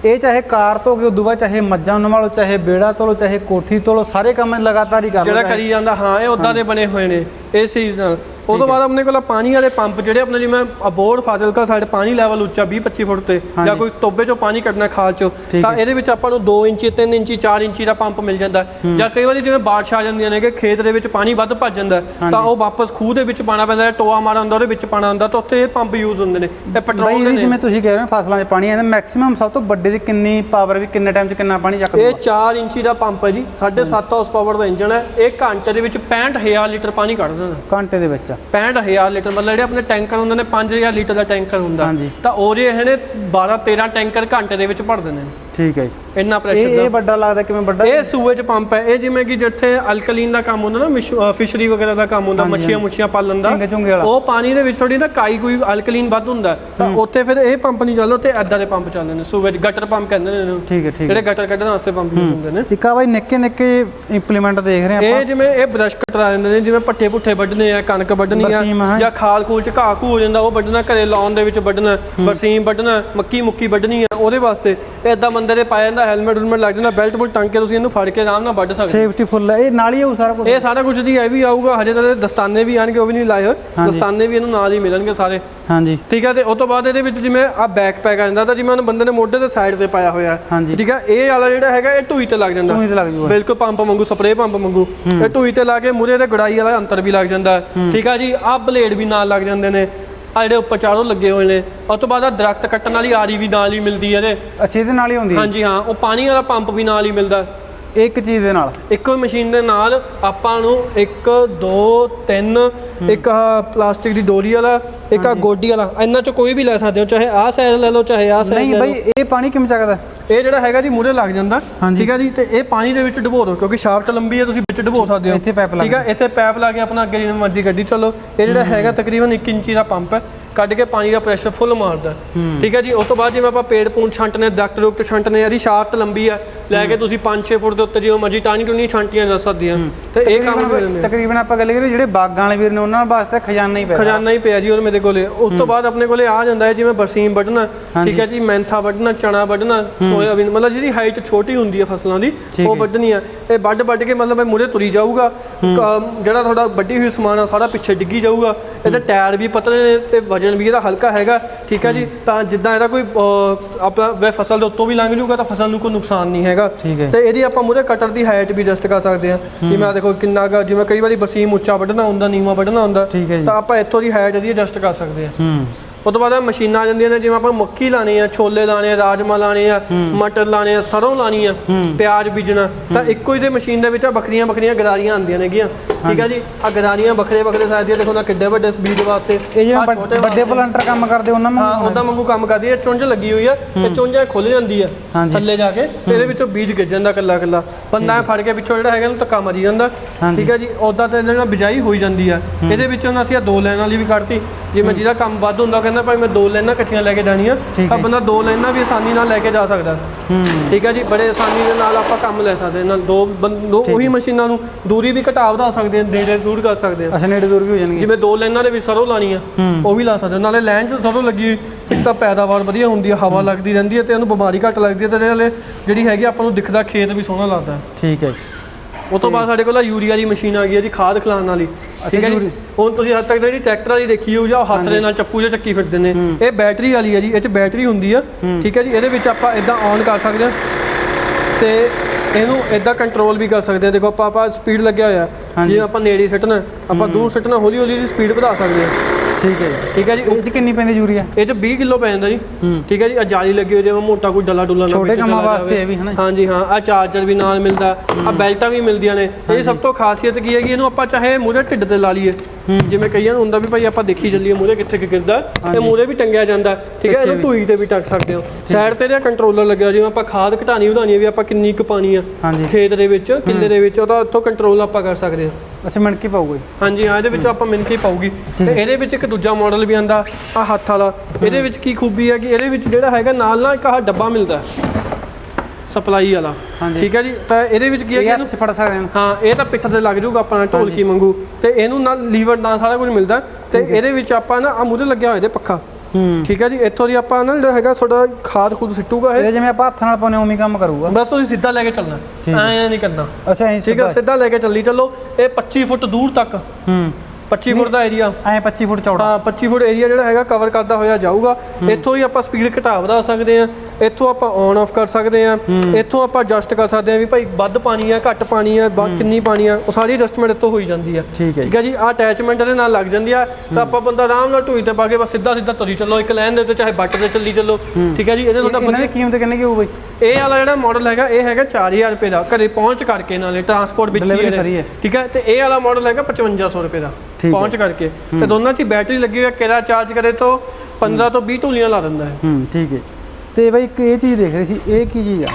ਇਹ ਚਾਹੇ ਕਾਰ ਧੋ ਕੇ ਉਦੋਂ ਬਾਅਦ ਚਾਹੇ ਮੱਝਾਂ ਨਵਾਲੋ ਚਾਹੇ ਬੇੜਾ ਧੋਲੋ ਚਾਹੇ ਕੋਠੀ ਧੋਲੋ ਸਾਰੇ ਕੰਮ ਲਗਾਤਾਰ ਹੀ ਕਰ ਜਿਹੜਾ ਕਰੀ ਜਾਂਦਾ ਹਾਂ ਇਹ ਉਦਾਂ ਦੇ ਬਣੇ ਹੋਏ ਨੇ ਇਸ ਚੀਜ਼ ਉਹ ਤੋਂ ਬਾਅਦ ਆਪਣੇ ਕੋਲ ਪਾਣੀ ਵਾਲੇ ਪੰਪ ਜਿਹੜੇ ਆਪਣੇ ਜਿਵੇਂ ਅਬੋਰਡ ਫਾਜ਼ਿਲਕਾ ਸਾਈਡ ਪਾਣੀ ਲੈਵਲ ਉੱਚਾ 20 25 ਫੁੱਟ ਤੇ ਜਾਂ ਕੋਈ ਟੋਬੇ ਚੋਂ ਪਾਣੀ ਕੱਢਣਾ ਖਾਲ ਚੋਂ ਤਾਂ ਇਹਦੇ ਵਿੱਚ ਆਪਾਂ ਨੂੰ 2 ਇੰਚੀ 3 ਇੰਚੀ 4 ਇੰਚੀ ਦਾ ਪੰਪ ਮਿਲ ਜਾਂਦਾ। ਜਾਂ ਕਈ ਵਾਰੀ ਜਿਵੇਂ ਬਾਰਿਸ਼ ਆ ਜਾਂਦੀਆਂ ਨੇ ਕਿ ਖੇਤ ਦੇ ਵਿੱਚ ਪਾਣੀ ਵੱਧ ਭੱਜ ਜਾਂਦਾ ਤਾਂ ਉਹ ਵਾਪਸ ਖੂਹ ਦੇ ਵਿੱਚ ਪਾਣਾ ਪੈਂਦਾ ਹੈ ਟੋਆ ਮਾਰਾ ਹੁੰਦਾ ਉਹਦੇ ਵਿੱਚ ਪਾਣਾ ਹੁੰਦਾ ਤਾਂ ਉੱਥੇ ਇਹ ਪੰਪ ਯੂਜ਼ ਹੁੰਦੇ ਨੇ ਇਹ ਪੈਟਰੋਲ ਦੇ ਨੇ ਜਿਵੇਂ ਤੁਸੀਂ ਕਹਿ ਰਹੇ ਹੋ ਫਸਲਾਂ 'ਚ ਪਾਣੀ ਆਉਂਦਾ ਮੈਕਸਿਮਮ ਸਭ ਤੋਂ ਵੱਡੇ ਦੀ ਕਿੰਨੀ ਪਾਵਰ ਵੀ ਕਿੰਨੇ ਟਾਈਮ 'ਚ ਕਿੰਨਾ ਪਾਣੀ ਚੱਕ ਇਹ ਦੂਗਾ 4 ਇੰਚੀ ਦਾ ਪੰਪ ਹੈ ਜੀ 7.5 ਹਾਰਸ ਪਾਵਰ ਦਾ ਇੰਜਨ ਹੈ ਇਹ ਘੰਟੇ ਦੇ ਵਿੱਚ 65000 ਲੀਟਰ ਪਾਣੀ ਕੱਢ ਦਿੰਦਾ। ਘੰਟੇ ਦੇ ਵਿੱਚ। 65000 ਲੀਟਰ ਮਤਲਬ ਜਿਹੜੇ ਆਪਣੇ ਟੈਂਕਰ ਹੁੰਦੇ ਨੇ 5000 ਲੀਟਰ ਦਾ ਟੈਂਕਰ ਹੁੰਦਾ। ਹਾਂਜੀ। ਤਾਂ ਉਹ ਜੇ ਇਹਨੇ 12 13 ਟੈਂਕਰ ਘੰਟੇ ਦੇ ਵਿੱਚ ਭਰ ਦਿੰਦੇ ਨੇ। ਠੀਕ ਹੈ ਜੀ। ਇੰਨਾ ਇਹ ਪ੍ਰੈਸ਼ਰ ਇਹ ਦਾ। ਵੱਡਾ ਲੱਗਦਾ ਕਿਵੇਂ ਵੱਡਾ? ਇਹ ਸੂਏਜ ਪੰਪ ਹੈ। ਇਹ ਜਿਵੇਂ ਕਿ ਜਿੱਥੇ ਅਲਕਲੀਨ ਦਾ ਕੰਮ ਹੁੰਦਾ ਨਾ ਫਿਸ਼ਰੀ ਵਗੈਰਾ ਦਾ ਕੰਮ ਹੁੰਦਾ ਮੱਛੀਆਂ ਮੁੱਛੀਆਂ ਪਾਲਣ ਦਾ। ਝੀਂਗੇ ਝੁੰਗੇ ਵਾਲਾ। ਉਹ ਪਾਣੀ ਦੇ ਵਿੱਚ ਥੋੜੀ ਨਾ ਕਾਈ ਕੋਈ ਅਲਕਲੀਨ ਵੱਧ ਹੁੰਦਾ। ਤਾਂ ਉੱਥੇ ਫਿਰ ਇਹ ਪੰਪ ਨਹੀਂ ਚੱਲਦਾ ਉੱਥੇ ਐਦਾਂ ਦੇ ਪੰਪ ਚੱਲਦੇ ਨੇ। ਸੂਏਜ ਗਟਰ ਪੰਪ ਕਹਿੰਦੇ ਨੇ ਇਹਨੂੰ। ਠੀਕ ਹੈ ਠੀਕ ਹੈ। ਜਿਹੜੇ ਗਟਰ ਕੱਢਣ ਵਾਸਤੇ ਪੰਪ ਯੂਜ਼ ਹੁੰਦੇ ਨੇ। ਇੱਕ ਆ ਬਾਈ ਨਿੱਕੇ ਨਿੱਕੇ ਇੰਪਲੀਮੈਂਟ ਦੇਖ ਰਹੇ ਆਪਾਂ ਇਹ ਜਿਵੇਂ ਇਹ ਬ੍ਰਸ਼ ਕਟਰਾ ਦਿੰਦੇ ਨੇ ਜਿਵੇਂ ਪੱਠੇ ਪੁੱਠੇ ਵੱਢਣੇ ਆ ਕਣਕ ਵੱਢਣੀ ਆ। ਬਰਸੀਮ, ਹਾਂ। ਜਾਂ ਖਾਲ ਖੂਲ ਚ ਘਾਹ ਘੂ ਹੋ ਜਾਂਦਾ ਉਹ ਵੱਢਣਾ ਘਰੇ ਲਾਉਣ ਦੇ ਵਿੱਚ ਵੱਢਣਾ ਬਰਸੀਮ ਵੱਢਣਾ ਮੱਕੀ ਮੁੱਕੀ ਵੱਢਣੀ ਆ ਉਹਦੇ ਵਾਸਤੇ। ਇਦਾਂ ਬੰਦੇ ਦੇ ਪਾਇਆ ਜਾਂਦਾ ਹੈਲਮਟ ਹੁਲਮਟ ਲੱਗ ਜਾਂਦਾ ਬੈਲਟ ਬੁਲਟ ਟੰਗ ਕੇ ਤੁਸੀਂ ਇਹਨੂੰ ਫੜ ਕੇ ਆਰਾਮ ਨਾਲ ਵੱਢ ਸਕਦੇ ਸੇਫਟੀ ਫੁੱਲ ਹੈ ਇਹ ਨਾਲ ਹੀ ਹੋਊ ਸਾਰਾ ਕੁਝ ਇਹ ਸਾਰਾ ਕੁਝ ਦੀ ਇਹ ਵੀ ਆਊਗਾ ਹਜੇ ਤਾਂ ਇਹਦੇ ਦਸਤਾਨੇ ਵੀ ਆਣਗੇ ਉਹ ਵੀ ਨਹੀਂ ਲਾਏ ਹੋਏ। ਦਸਤਾਨੇ ਵੀ ਇਹਨੂੰ ਨਾਲ ਹੀ ਮਿਲਣਗੇ ਸਾਰੇ। ਹਾਂਜੀ। ਠੀਕ ਹੈ ਤੇ ਉਸ ਤੋਂ ਬਾਅਦ ਇਹਦੇ ਵਿੱਚ ਜਿਵੇਂ ਆ ਬੈਕ ਪੈਕ ਆ ਜਾਂਦਾ ਤਾਂ ਜਿਵੇਂ ਉਹਨੇ ਬੰਦੇ ਨੇ ਮੋਢੇ ਤੇ ਸਾਈਡ ਤੇ ਪਾਇਆ ਹੋਇਆ। ਹਾਂਜੀ। ਠੀਕ ਹੈ ਇਹ ਵਾਲਾ ਜਿਹੜਾ ਹੈਗਾ ਇਹ ਢੂਈ ਤੇ ਲੱਗ ਜਾਂਦਾ। ਤੂੰ ਹੀ ਤੇ ਲੱਗ ਜੂਗਾ। ਬਿਲਕੁਲ ਪੰਪ ਵਾਂਗੂ ਸਪਰੇਅ ਪੰਪ ਵਾਂਗੂ। ਇਹ ਢੂਈ ਤੇ ਲਾ ਕੇ ਮੂਰੇ ਤੇ ਗੜਾਈ ਵਾਲਾ ਅੰਤਰ ਵੀ ਲੱਗ ਜਾਂਦਾ। ਹੈ। ਠੀਕ ਆ ਜੀ ਆਹ ਬਲੇਡ ਵੀ ਨਾਲ ਲੱਗ ਜਾਂਦੇ ਨੇ। ਆ ਜਿਹੜੇ ਉੱਪਰ ਚਾਰੋਂ ਲੱਗੇ ਹੋਏ ਨੇ। ਉਸ ਤੋਂ ਬਾਅਦ ਆ ਦਰਖਤ ਕੱਟਣ ਵਾਲੀ ਆਰੀ ਵੀ ਨਾਲ ਹੀ ਮਿਲਦੀ ਹੈ ਇਹਦੇ। ਅੱਛਾ ਇਹਦੇ ਨਾਲ ਹੀ ਹੁੰਦੀ ਹੈ ਹਾਂਜੀ ਹਾਂ ਉਹ ਪਾਣੀ ਵਾਲਾ ਪੰਪ ਵੀ ਨਾਲ ਹੀ ਮਿਲਦਾ। ਇੱਕ ਚੀਜ਼ ਦੇ ਨਾਲ? ਇੱਕੋ ਮਸ਼ੀਨ ਦੇ ਨਾਲ ਆਪਾਂ ਨੂੰ 1 2 3 ਇੱਕ ਆ ਪਲਾਸਟਿਕ ਦੀ ਡੋਰੀ ਵਾਲਾ ਇੱਕ ਆ ਗੋਡੀ ਵਾਲਾ। ਇਹਨਾਂ ਚੋਂ ਕੋਈ ਵੀ ਲੈ ਸਕਦੇ ਹੋ ਚਾਹੇ ਆਹ ਸਾਈਜ਼ ਲੈ ਲਓ ਚਾਹੇ ਆਹ ਸਾਈਜ਼ ਨਹੀਂ ਬਾਈ ਇਹ ਪਾਣੀ ਕਿਵੇਂ ਚੱਕਦਾ? ਇਹ ਜਿਹੜਾ ਹੈਗਾ ਜੀ ਮੂਰੇ ਲੱਗ ਜਾਂਦਾ। ਠੀਕ ਹੈ ਜੀ? ਤੇ ਇਹ ਪਾਣੀ ਦੇ ਵਿੱਚ ਡੁਬੋ ਦਿਓ ਕਿਉਂਕਿ ਸ਼ਾਫਟ ਲੰਬੀ ਹੈ ਤੁਸੀਂ ਵਿੱਚ ਡੁਬੋ ਸਕਦੇ ਹੋ। ਇੱਥੇ ਪਾਈਪ ਲੱਗ ਠੀਕ ਹੈ ਇੱਥੇ ਪਾਈਪ ਲਾ ਕੇ ਆਪਣਾ ਅੱਗੇ ਜਿਵੇਂ ਮਰਜ਼ੀ ਗੱਡੀ ਚਲੋ। ਇਹ ਜਿਹੜਾ ਹੈਗਾ ਤਕਰੀਬਨ 1 ਇੰਚੀ ਦਾ ਪੰਪ ਹੈ। ਕੱਢ ਕੇ ਪਾਣੀ ਦਾ ਪ੍ਰੈਸ਼ਰ ਫੁੱਲ ਮਾਰਦਾ। ਠੀਕ ਹੈ ਜੀ? ਉਸ ਤੋਂ ਬਾਅਦ ਜਿਵੇਂ ਆਪਾਂ ਪੇੜ ਪੂਣ ਛੰਟਨੇ ਡਾਕਟਰ ਡਾਕਟਰ ਛੰਟਨੇ ਇਹਦੀ ਸ਼ਾਫਟ ਲੰਬੀ ਆ ਲੈ ਕੇ ਤੁਸੀਂ 5-6 ਫੁੱਟ ਦੇ ਉੱਤੇ ਜਿਵੇਂ ਮਰਜ਼ੀ ਟਾਣੀ ਟੁਣੀ ਛੰਟੀਆਂ ਜਾ ਸਕਦੀਆਂ ਤੇ ਇਹ ਕੰਮ ਤਕਰੀਬਨ ਆਪਾਂ ਗੱਲ ਕਰੀਏ ਜਿਹੜੇ ਬਾਗਾਂ ਵਾਲੇ ਵੀਰ ਨੇ ਉਹਨਾਂ ਵਾਸਤੇ ਖਜ਼ਾਨਾ ਹੀ ਪਿਆ। ਖਜ਼ਾਨਾ ਹੀ ਪਿਆ ਜੀ ਉਹ ਮੇਰੇ ਕੋਲੇ। ਉਸ ਤੋਂ ਬਾਅਦ ਆਪਣੇ ਕੋਲੇ ਆ ਜਾਂਦਾ ਹੈ ਜਿਵੇਂ ਬਰਸੀਮ ਵੱਢਣਾ ਠੀਕ ਹੈ ਜੀ? ਮੈਂਥਾ ਵੱਢਣਾ ਚਣਾ ਵੱਢਣਾ ਸੋਇਆਬੀਨ ਮਤਲਬ ਜਿਹਦੀ ਹਾਈਟ ਛੋਟੀ ਹੁੰਦੀ ਹੈ ਫਸਲਾਂ ਦੀ ਉਹ ਵੱਢਣੀ ਆ। ਇਹ ਵੱਢ ਵੱਢ ਕੇ ਮਤਲਬ ਇਹ ਮੂਰੇ ਤੁਰੀ ਜਾਊਗਾ। ਜਿਹੜਾ ਤੁਹਾਡਾ ਵੱਡੀ ਹੋਈ ਸਮਾਨ ਆ ਸਾਰਾ ਪਿੱਛੇ ਡਿੱਗੀ ਜਾਊਗਾ। ਇਹਦੇ ਟਾਇਰ ਵੀ ਪਤਲੇ ਨੇ ਤੇ ਵਜਨ ਵੀ ਇਹਦਾ ਹਲਕਾ ਹੈਗਾ ਠੀਕ ਹੈ ਜੀ? ਤਾਂ ਜਿੱਦਾਂ ਇਹਦਾ ਕੋਈ ਆਪਣਾ ਵੇ ਫਸਲ ਦੇ ਉੱਤੋਂ ਵੀ ਲੰਘ ਜਾਊਗਾ ਤਾਂ ਫਸਲ ਨੂੰ ਕੋਈ ਨੁਕਸਾਨ ਨਹੀਂ ਹੈਗਾ। ਤੇ ਇਹਦੀ ਆਪਾਂ ਮੂਰੇ ਕਟਰ ਦੀ ਹਾਈਟ ਵੀ ਐਡਜਸਟ ਕਰ ਸਕਦੇ ਹਾਂ। ਜਿਵੇਂ ਆ ਦੇਖੋ ਕਿੰਨਾ ਕੁ ਜਿਵੇਂ ਕਈ ਵਾਰੀ ਬਰਸੀਮ ਉੱਚਾ ਵੱਢਣਾ ਹੁੰਦਾ ਨੀਵਾਂ ਵੱਢਣਾ ਹੁੰਦਾ। ਤਾਂ ਆਪਾਂ ਇੱਥੋਂ ਦੀ ਹਾਈਟ ਇਹਦੀ ਐਡਜਸਟ ਕਰ ਸਕਦੇ ਹਾਂ। ਹੂੰ ਉਹ ਤੋਂ ਬਾਅਦ ਮਸ਼ੀਨਾਂ ਆ ਜਾਂਦੀਆਂ ਨੇ ਜਿਵੇਂ ਆਪਾਂ ਮੱਕੀ ਲਾਣੀ ਆ ਛੋਲੇ ਲਾਣੇ ਆ ਰਾਜਮਾ ਲਾਣੇ ਆ ਮਟਰ ਲਾਣੇ ਆ ਸਰੋਂ ਲਾਣੀ ਆ ਪਿਆਜ਼ ਬੀਜਣਾ। ਤਾਂ ਇੱਕੋ ਹੀ ਦੇ ਮਸ਼ੀਨ ਦੇ ਵਿੱਚ ਆ ਵੱਖਰੀਆਂ ਵੱਖਰੀਆਂ ਗਰਾਰੀਆਂ ਆਉਂਦੀਆਂ ਨੇਗੀਆਂ। ਠੀਕ ਆ ਜੀ? ਆ ਗਰਾਰੀਆਂ ਵੱਖਰੇ ਵੱਖਰੇ ਸਾਈਜ਼ ਦੀਆਂ ਦੇਖੋ ਨਾ ਕਿੱਡੇ ਵੱਡੇ ਬੀਜ ਵਾਸਤੇ। ਇਹ ਜਿਵੇਂ ਵੱਡ- ਛੋਟੇ ਵੱਡੇ ਪਲੰਟਰ ਕੰਮ ਕਰਦੇ ਉਹਨਾਂ ਹਾਂ ਨੂੰ ਉਹਦਾ ਵਾਂਗੂ ਕੰਮ ਕਰਦੀ ਹੈ ਚੁੰਝ ਲੱਗੀ ਹੋਈ ਆ ਤੇ ਚੁੰਝ ਖੁੱਲ ਜਾਂਦੀ ਆ। ਥੱਲੇ ਜਾ ਕੇ। ਤੇ ਇਹਦੇ ਵਿੱਚੋਂ ਬੀਜ ਗਿਰ ਜਾਂਦਾ ਕੱਲਾ ਕੱਲਾ ਬੰਦਾ ਫੜ ਕੇ ਪਿੱਛੋਂ ਜਿਹੜਾ ਹੈਗਾ ਉਹਨੂੰ ਧੱਕਾ ਮਾਰੀ ਜਾਂਦਾ। ਠੀਕ ਹੈ ਜੀ? ਉਦਾਂ ਤੇ ਨਾਲ ਬਿਜਾਈ ਹੋਈ ਜਾਂਦੀ ਆ। ਇਹਦੇ ਵਿੱਚੋਂ ਅਸੀਂ ਆ ਦੋ ਲਾਈਨਾਂ ਵਾਲੀ ਵੀ ਕੱਢਤੀ। ਜਿਵੇਂ ਜਿਹਦਾ ਕੰਮ ਵੱਧ ਹੁੰਦਾ ਕਹਿੰਦਾ ਭਾਈ ਮੈਂ ਦੋ ਲਾਈਨਾਂ ਇਕੱਠੀਆਂ ਲੈ ਕੇ ਜਾਣੀਆਂ ਆ ਹੈ। ਬੰਦਾ ਦੋ ਲਾਈਨਾਂ ਵੀ ਆਸਾਨੀ ਨਾਲ ਲੈ ਕੇ ਜਾ ਸਕਦਾ। ਹੂੰ। ਠੀਕ ਹੈ ਜੀ ਬੜੇ ਆਸਾਨੀ ਦੇ ਨਾਲ ਆਪਾਂ ਕੰਮ ਲੈ ਸਕਦੇ ਨਾਲ ਦੋ ਦੋ ਉਹੀ ਮਸ਼ੀਨਾਂ ਨੂੰ ਦੂਰੀ ਵੀ ਘਟਾ ਵਧਾ ਸਕਦੇ ਹਾਂ ਨੇੜੇ ਦੂਰ ਕਰ ਸਕਦੇ ਹਾਂ। ਅੱਛਾ ਨੇੜੇ ਦੂਰ ਵੀ ਹੋ ਜਾਣਗੇ ਜਿਵੇਂ ਦੋ ਲਾਈਨਾਂ ਦੇ ਵਿੱਚ ਸਰੋਂ ਲਾਣੀ ਆ ਉਹ ਵੀ ਲਾ ਸਕਦੇ ਨਾਲੇ ਲਾਈਨ 'ਚ ਸਰੋਂ ਲੱਗੀ ਇੱਕ ਤਾਂ ਪੈਦਾਵਾਰ ਵਧੀਆ ਹੁੰਦੀ ਆ ਹਵਾ ਲੱਗਦੀ ਰਹਿੰਦੀ ਹੈ ਤੇ ਉਹਨੂੰ ਬਿਮਾਰੀ ਘੱਟ ਲੱਗਦੀ ਹੈ ਤੇ ਨਾਲੇ ਜਿਹੜੀ ਹੈਗੀ ਆਪਾਂ ਨੂੰ ਦਿਖਦਾ ਖੇਤ ਵੀ ਸੋਹਣਾ ਲੱਗਦਾ। ਠੀਕ ਹੈ। ਜੀ। ਉਹ ਤੋਂ ਬਾਅਦ ਸਾਡੇ ਕੋਲ ਆ ਯੂਰੀਆ ਦੀ ਮਸ਼ੀਨ ਆ ਗਈ ਹੈ ਜੀ ਖਾਦ ਖਿਲਾਉਣ ਵਾਲੀ। ਠੀਕ ਹੈ ਜੀ? ਹੁਣ ਤੁਸੀਂ ਹੱਦ ਤੱਕ ਜਿਹੜੀ ਟਰੈਕਟਰ ਵਾਲੀ ਦੇਖੀ ਹੋਊ ਜਾਂ ਉਹ ਹੱਥ ਦੇ ਨਾਲ ਚੱਪੂ ਜਿਹਾ ਚੱਕੀ ਫਿਰਦੇ ਨੇ ਇਹ ਬੈਟਰੀ ਵਾਲੀ ਹੈ ਜੀ ਇਹ 'ਚ ਬੈਟਰੀ ਹੁੰਦੀ ਆ। ਠੀਕ ਹੈ ਜੀ? ਇਹਦੇ ਵਿੱਚ ਆਪਾਂ ਇਦਾਂ ਔਨ ਕਰ ਸਕਦੇ ਹਾਂ। ਤੇ ਇਹਨੂੰ ਇਦਾਂ ਕੰਟਰੋਲ ਵੀ ਕਰ ਸਕਦੇ ਹਾਂ। ਦੇਖੋ ਆਪਾਂ ਆਪਾਂ ਸਪੀਡ ਲੱਗਿਆ ਹੋਇਆ। ਜਿਵੇਂ ਆਪਾਂ ਨੇੜੇ ਸਿੱਟਣਾ ਆਪਾਂ ਦੂਰ ਸਿੱਟਣਾ ਹੌਲੀ ਹੌਲੀ ਦੀ ਸਪੀਡ ਵਧਾ ਸਕਦੇ ਹਾਂ। ਠੀਕ ਹੈ ਜੀ। ਠੀਕ ਹੈ ਜੀ ਇਹ ਚ ਕਿੰਨੀ ਪੈਂਦੀ ਯੂਰੀਆ? ਇਹ ਚ 20 ਕਿਲੋ ਪੈ ਜਾਂਦਾ ਜੀ ਠੀਕ ਹੈ ਜੀ ਆ ਜਾਲੀ ਲੱਗੀ ਹੋਈ ਜਿਵੇਂ ਮੋਟਾ ਕੋਈ ਡੱਲਾ ਡੁੱਲਾ ਨਾ ਛੋਟੇ ਕੰਮਾਂ ਚਲਾ ਵਾਸਤੇ। ਇਹ ਵੀ ਹਨਾ? ਹਾਂਜੀ ਹਾਂ ਆ ਚਾਰਜਰ ਵੀ ਨਾਲ ਮਿਲਦਾ ਆ ਬੈਲਟਾਂ ਵੀ ਮਿਲਦੀਆਂ ਨੇ। ਇਹ ਸਭ ਤੋਂ ਖਾਸੀਅਤ ਕੀ ਹੈਗੀ ਇਹਨੂੰ ਆਪਾਂ ਚਾਹੇ ਮੂਰੇ ਢਿੱਡ ਤੇ ਲਾ ਲਈਏ। ਜਿਵੇਂ ਕਈਆਂ ਨੂੰ ਹੁੰਦਾ ਵੀ ਭਾਈ ਆਪਾਂ ਦੇਖੀ ਚੱਲੀਏ ਮੂਰੇ ਕਿੱਥੇ ਕਿ ਗਿਰਦਾ ਇਹ ਮੂਰੇ ਵੀ ਟੰਗਿਆ ਜਾਂਦਾ। ਠੀਕ ਹੈ ਇਹਨੂੰ ਢੂਈ ਤੇ ਵੀ ਟੰਗ ਸਕਦੇ ਹੋ। ਸਾਈਡ ਤੇ ਜਿਹੜਾ ਕੰਟਰੋਲਰ ਲੱਗਿਆ ਜਿਵੇਂ ਆਪਾਂ ਖਾਦ ਘਟਾਣੀ ਵਧਾਣੀ ਵੀ ਆਪਾਂ ਕਿੰਨੀ ਕੁ ਪਾਣੀ ਆ ਖੇਤ ਦੇ ਵਿੱਚ ਕਿੱਲੇ ਦੇ ਵਿੱਚ ਉਹਦਾ ਇੱਥੋਂ ਕੰਟਰੋਲ ਆਪਾਂ ਕਰ ਸਕਦੇ ਹਾਂ। ਅੱਛਾ ਮਿੰਟ ਕੀ ਪਾਊਗਾ? ਜੀ ਹਾਂਜੀ ਹਾਂ ਇਹਦੇ ਵਿੱਚ ਆਪਾਂ ਮਿਣਕੀ ਪਾਉਗੀ ਤੇ ਇਹਦੇ ਵਿੱਚ ਇੱਕ ਦੂਜਾ ਮਾਡਲ ਵੀ ਆਂਦਾ ਆ ਹੱਥ ਵਾਲਾ। ਇਹਦੇ ਵਿੱਚ ਕੀ ਖੂਬੀ ਹੈ ਕਿ ਇਹਦੇ ਵਿੱਚ ਜਿਹੜਾ ਹੈਗਾ ਨਾਲ ਨਾਲ ਇੱਕ ਆਹ ਡੱਬਾ ਮਿਲਦਾ। ਸਪਲਾਈ ਵਾਲਾ। ਠੀਕ ਹੈ ਜੀ? ਤਾਂ ਇਹਦੇ ਵਿੱਚ ਕੀ ਹੈ ਕਿ ਇਹ ਇਹਨੂੰ? ਫੜ ਸਕਦੇ ਹਾਂ। ਹਾਂ ਇਹ ਤਾਂ ਪਿੱਠ ਤੇ ਲੱਗ ਜਾਊਗਾ ਆਪਣਾ ਢੋਲਕੀ ਵਾਂਗੂ। ਤੇ ਇਹਨੂੰ ਨਾਲ ਲੀਵਰ ਨਾਲ ਸਾਰਾ ਕੁਝ ਮਿਲਦਾ। ਤੇ ਇਹਦੇ ਵਿੱਚ ਆਪਾਂ ਨਾ ਆ ਮੂਹਰੇ ਲੱਗਿਆ ਹੋਇਆ ਇਹਦੇ ਪੱਖਾ। ਠੀਕ ਹੈ ਜੀ ਇੱਥੋਂ ਦੀ ਆਪਾਂ ਨਾ ਜਿਹੜਾ ਹੈਗਾ ਤੁਹਾਡਾ ਖਾਦ ਖੁਦ ਸਿੱਟੂਗਾ ਇਹ। ਇਹ ਜਿਵੇਂ ਆਪਾਂ ਹੱਥ ਨਾਲ ਪਾਉਨੇ ਉਵੇਂ ਹੀ ਕੰਮ ਕਰੂਗਾ। ਬਸ ਤੁਸੀਂ ਸਿੱਧਾ ਲੈ ਕੇ ਚੱਲਣਾ। ਠੀਕ। ਐਂ ਨਹੀਂ ਕਰਨਾ। ਅੱਛਾ ਐਂ ਠੀਕ ਹੈ ਸਿੱਧਾ। ਲੈ ਕੇ ਚੱਲੀ ਚੱਲੋ। ਇਹ 25 ਫੁੱਟ ਦੂਰ ਤੱਕ। ਹੂੰ। 25 ਫੁੱਟ ਦਾ ਏਰੀਆ ਐਂ 25 ਫੁੱਟ ਚੌੜਾ। ਹਾਂ 25 ਫੁੱਟ ਏਰੀਆ ਜਿਹੜਾ ਹੈਗਾ ਕਵਰ ਕਰਦਾ ਹੋਇਆ ਜਾਊਗਾ। ਇੱਥੋਂ ਹੀ ਆਪਾਂ ਸਪੀਡ ਘਟਾ ਵਧਾ ਸਕਦੇ ਆ ਇੱਥੋਂ ਆਪਾਂ ਔਨ ਆਫ ਕਰ ਸਕਦੇ ਆ ਇੱਥੋਂ ਆਪਾਂ ਐਡਜਸਟ ਕਰ ਸਕਦੇ ਆ ਵੀ ਭਾਈ ਵੱਧ ਪਾਣੀ ਆ ਘੱਟ ਪਾਣੀ ਆ ਬਾ- ਕਿੰਨੀ ਪਾਣੀ ਆ ਉਹ ਸਾਰੀ ਐਡਜਸਟਮੈਂਟ ਇੱਥੋਂ ਹੋਈ ਜਾਂਦੀ ਆ। ਠੀਕ ਹੈ ਜੀ। ਆ ਅਟੈਚਮੈਂਟ ਇਹਦੇ ਨਾਲ ਲੱਗ ਜਾਂਦੀ ਆ ਤਾਂ ਆਪਾਂ ਬੰਦਾ ਆਰਾਮ ਨਾਲ ਢੂਈ ਤੇ ਪਾ ਕੇ ਬਸ ਸਿੱਧਾ ਸਿੱਧਾ ਤੁਰੀ ਚੱਲੋ ਇੱਕ ਲਾਈਨ ਦੇ ਤੇ ਚਾਹੇ ਬੱਟ ਤੇ ਚੱਲੀ ਚੱਲੋ ਠੀਕ ਹੈ ਜੀ ਇਹਦੇ ਤੁਹਾਡਾ ਇਹਨਾਂ ਦੀ ਕੀਮਤ ਕਿੰਨੀ ਕੀ ਹੋਊ ਬਈ? ਇਹ ਵਾਲਾ ਜਿਹੜਾ ਮਾਡਲ ਹੈਗਾ ਇਹ ਹੈਗਾ 4000 ਰੁਪਏ ਦਾ ਘਰੇ ਪਹੁੰਚ ਕਰਕੇ ਨਾਲੇ ਟਰਾਂਸਪੋਰਟ ਵਿੱਚ ਹੀ ਹੈ। ਠੀਕ ਹੈ ਤੇ ਇਹ ਵਾਲਾ ਮਾਡਲ ਹੈਗਾ 5500 ਰੁਪਏ ਦਾ। ਪਹੁੰਚ ਕਰਕੇ। ਤੇ ਦੋਨਾਂ 'ਚ ਬੈਟਰੀ ਲੱਗੀ ਹੋਈ ਹੈ ਕਿਹੜਾ ਚਾਰਜ ਕਰੇ ਤਾਂ? 15 ਤੋਂ 20 ਢੋਲੀਆਂ ਲਾ ਦਿੰਦਾ ਹੈ। ਹੂੰ ਠੀਕ ਹੈ। ਤੇ ਬਈ ਇੱਕ ਇਹ ਚੀਜ਼ ਦੇਖ ਰਹੀ ਸੀ ਇਹ ਕੀ ਚੀਜ਼ ਆ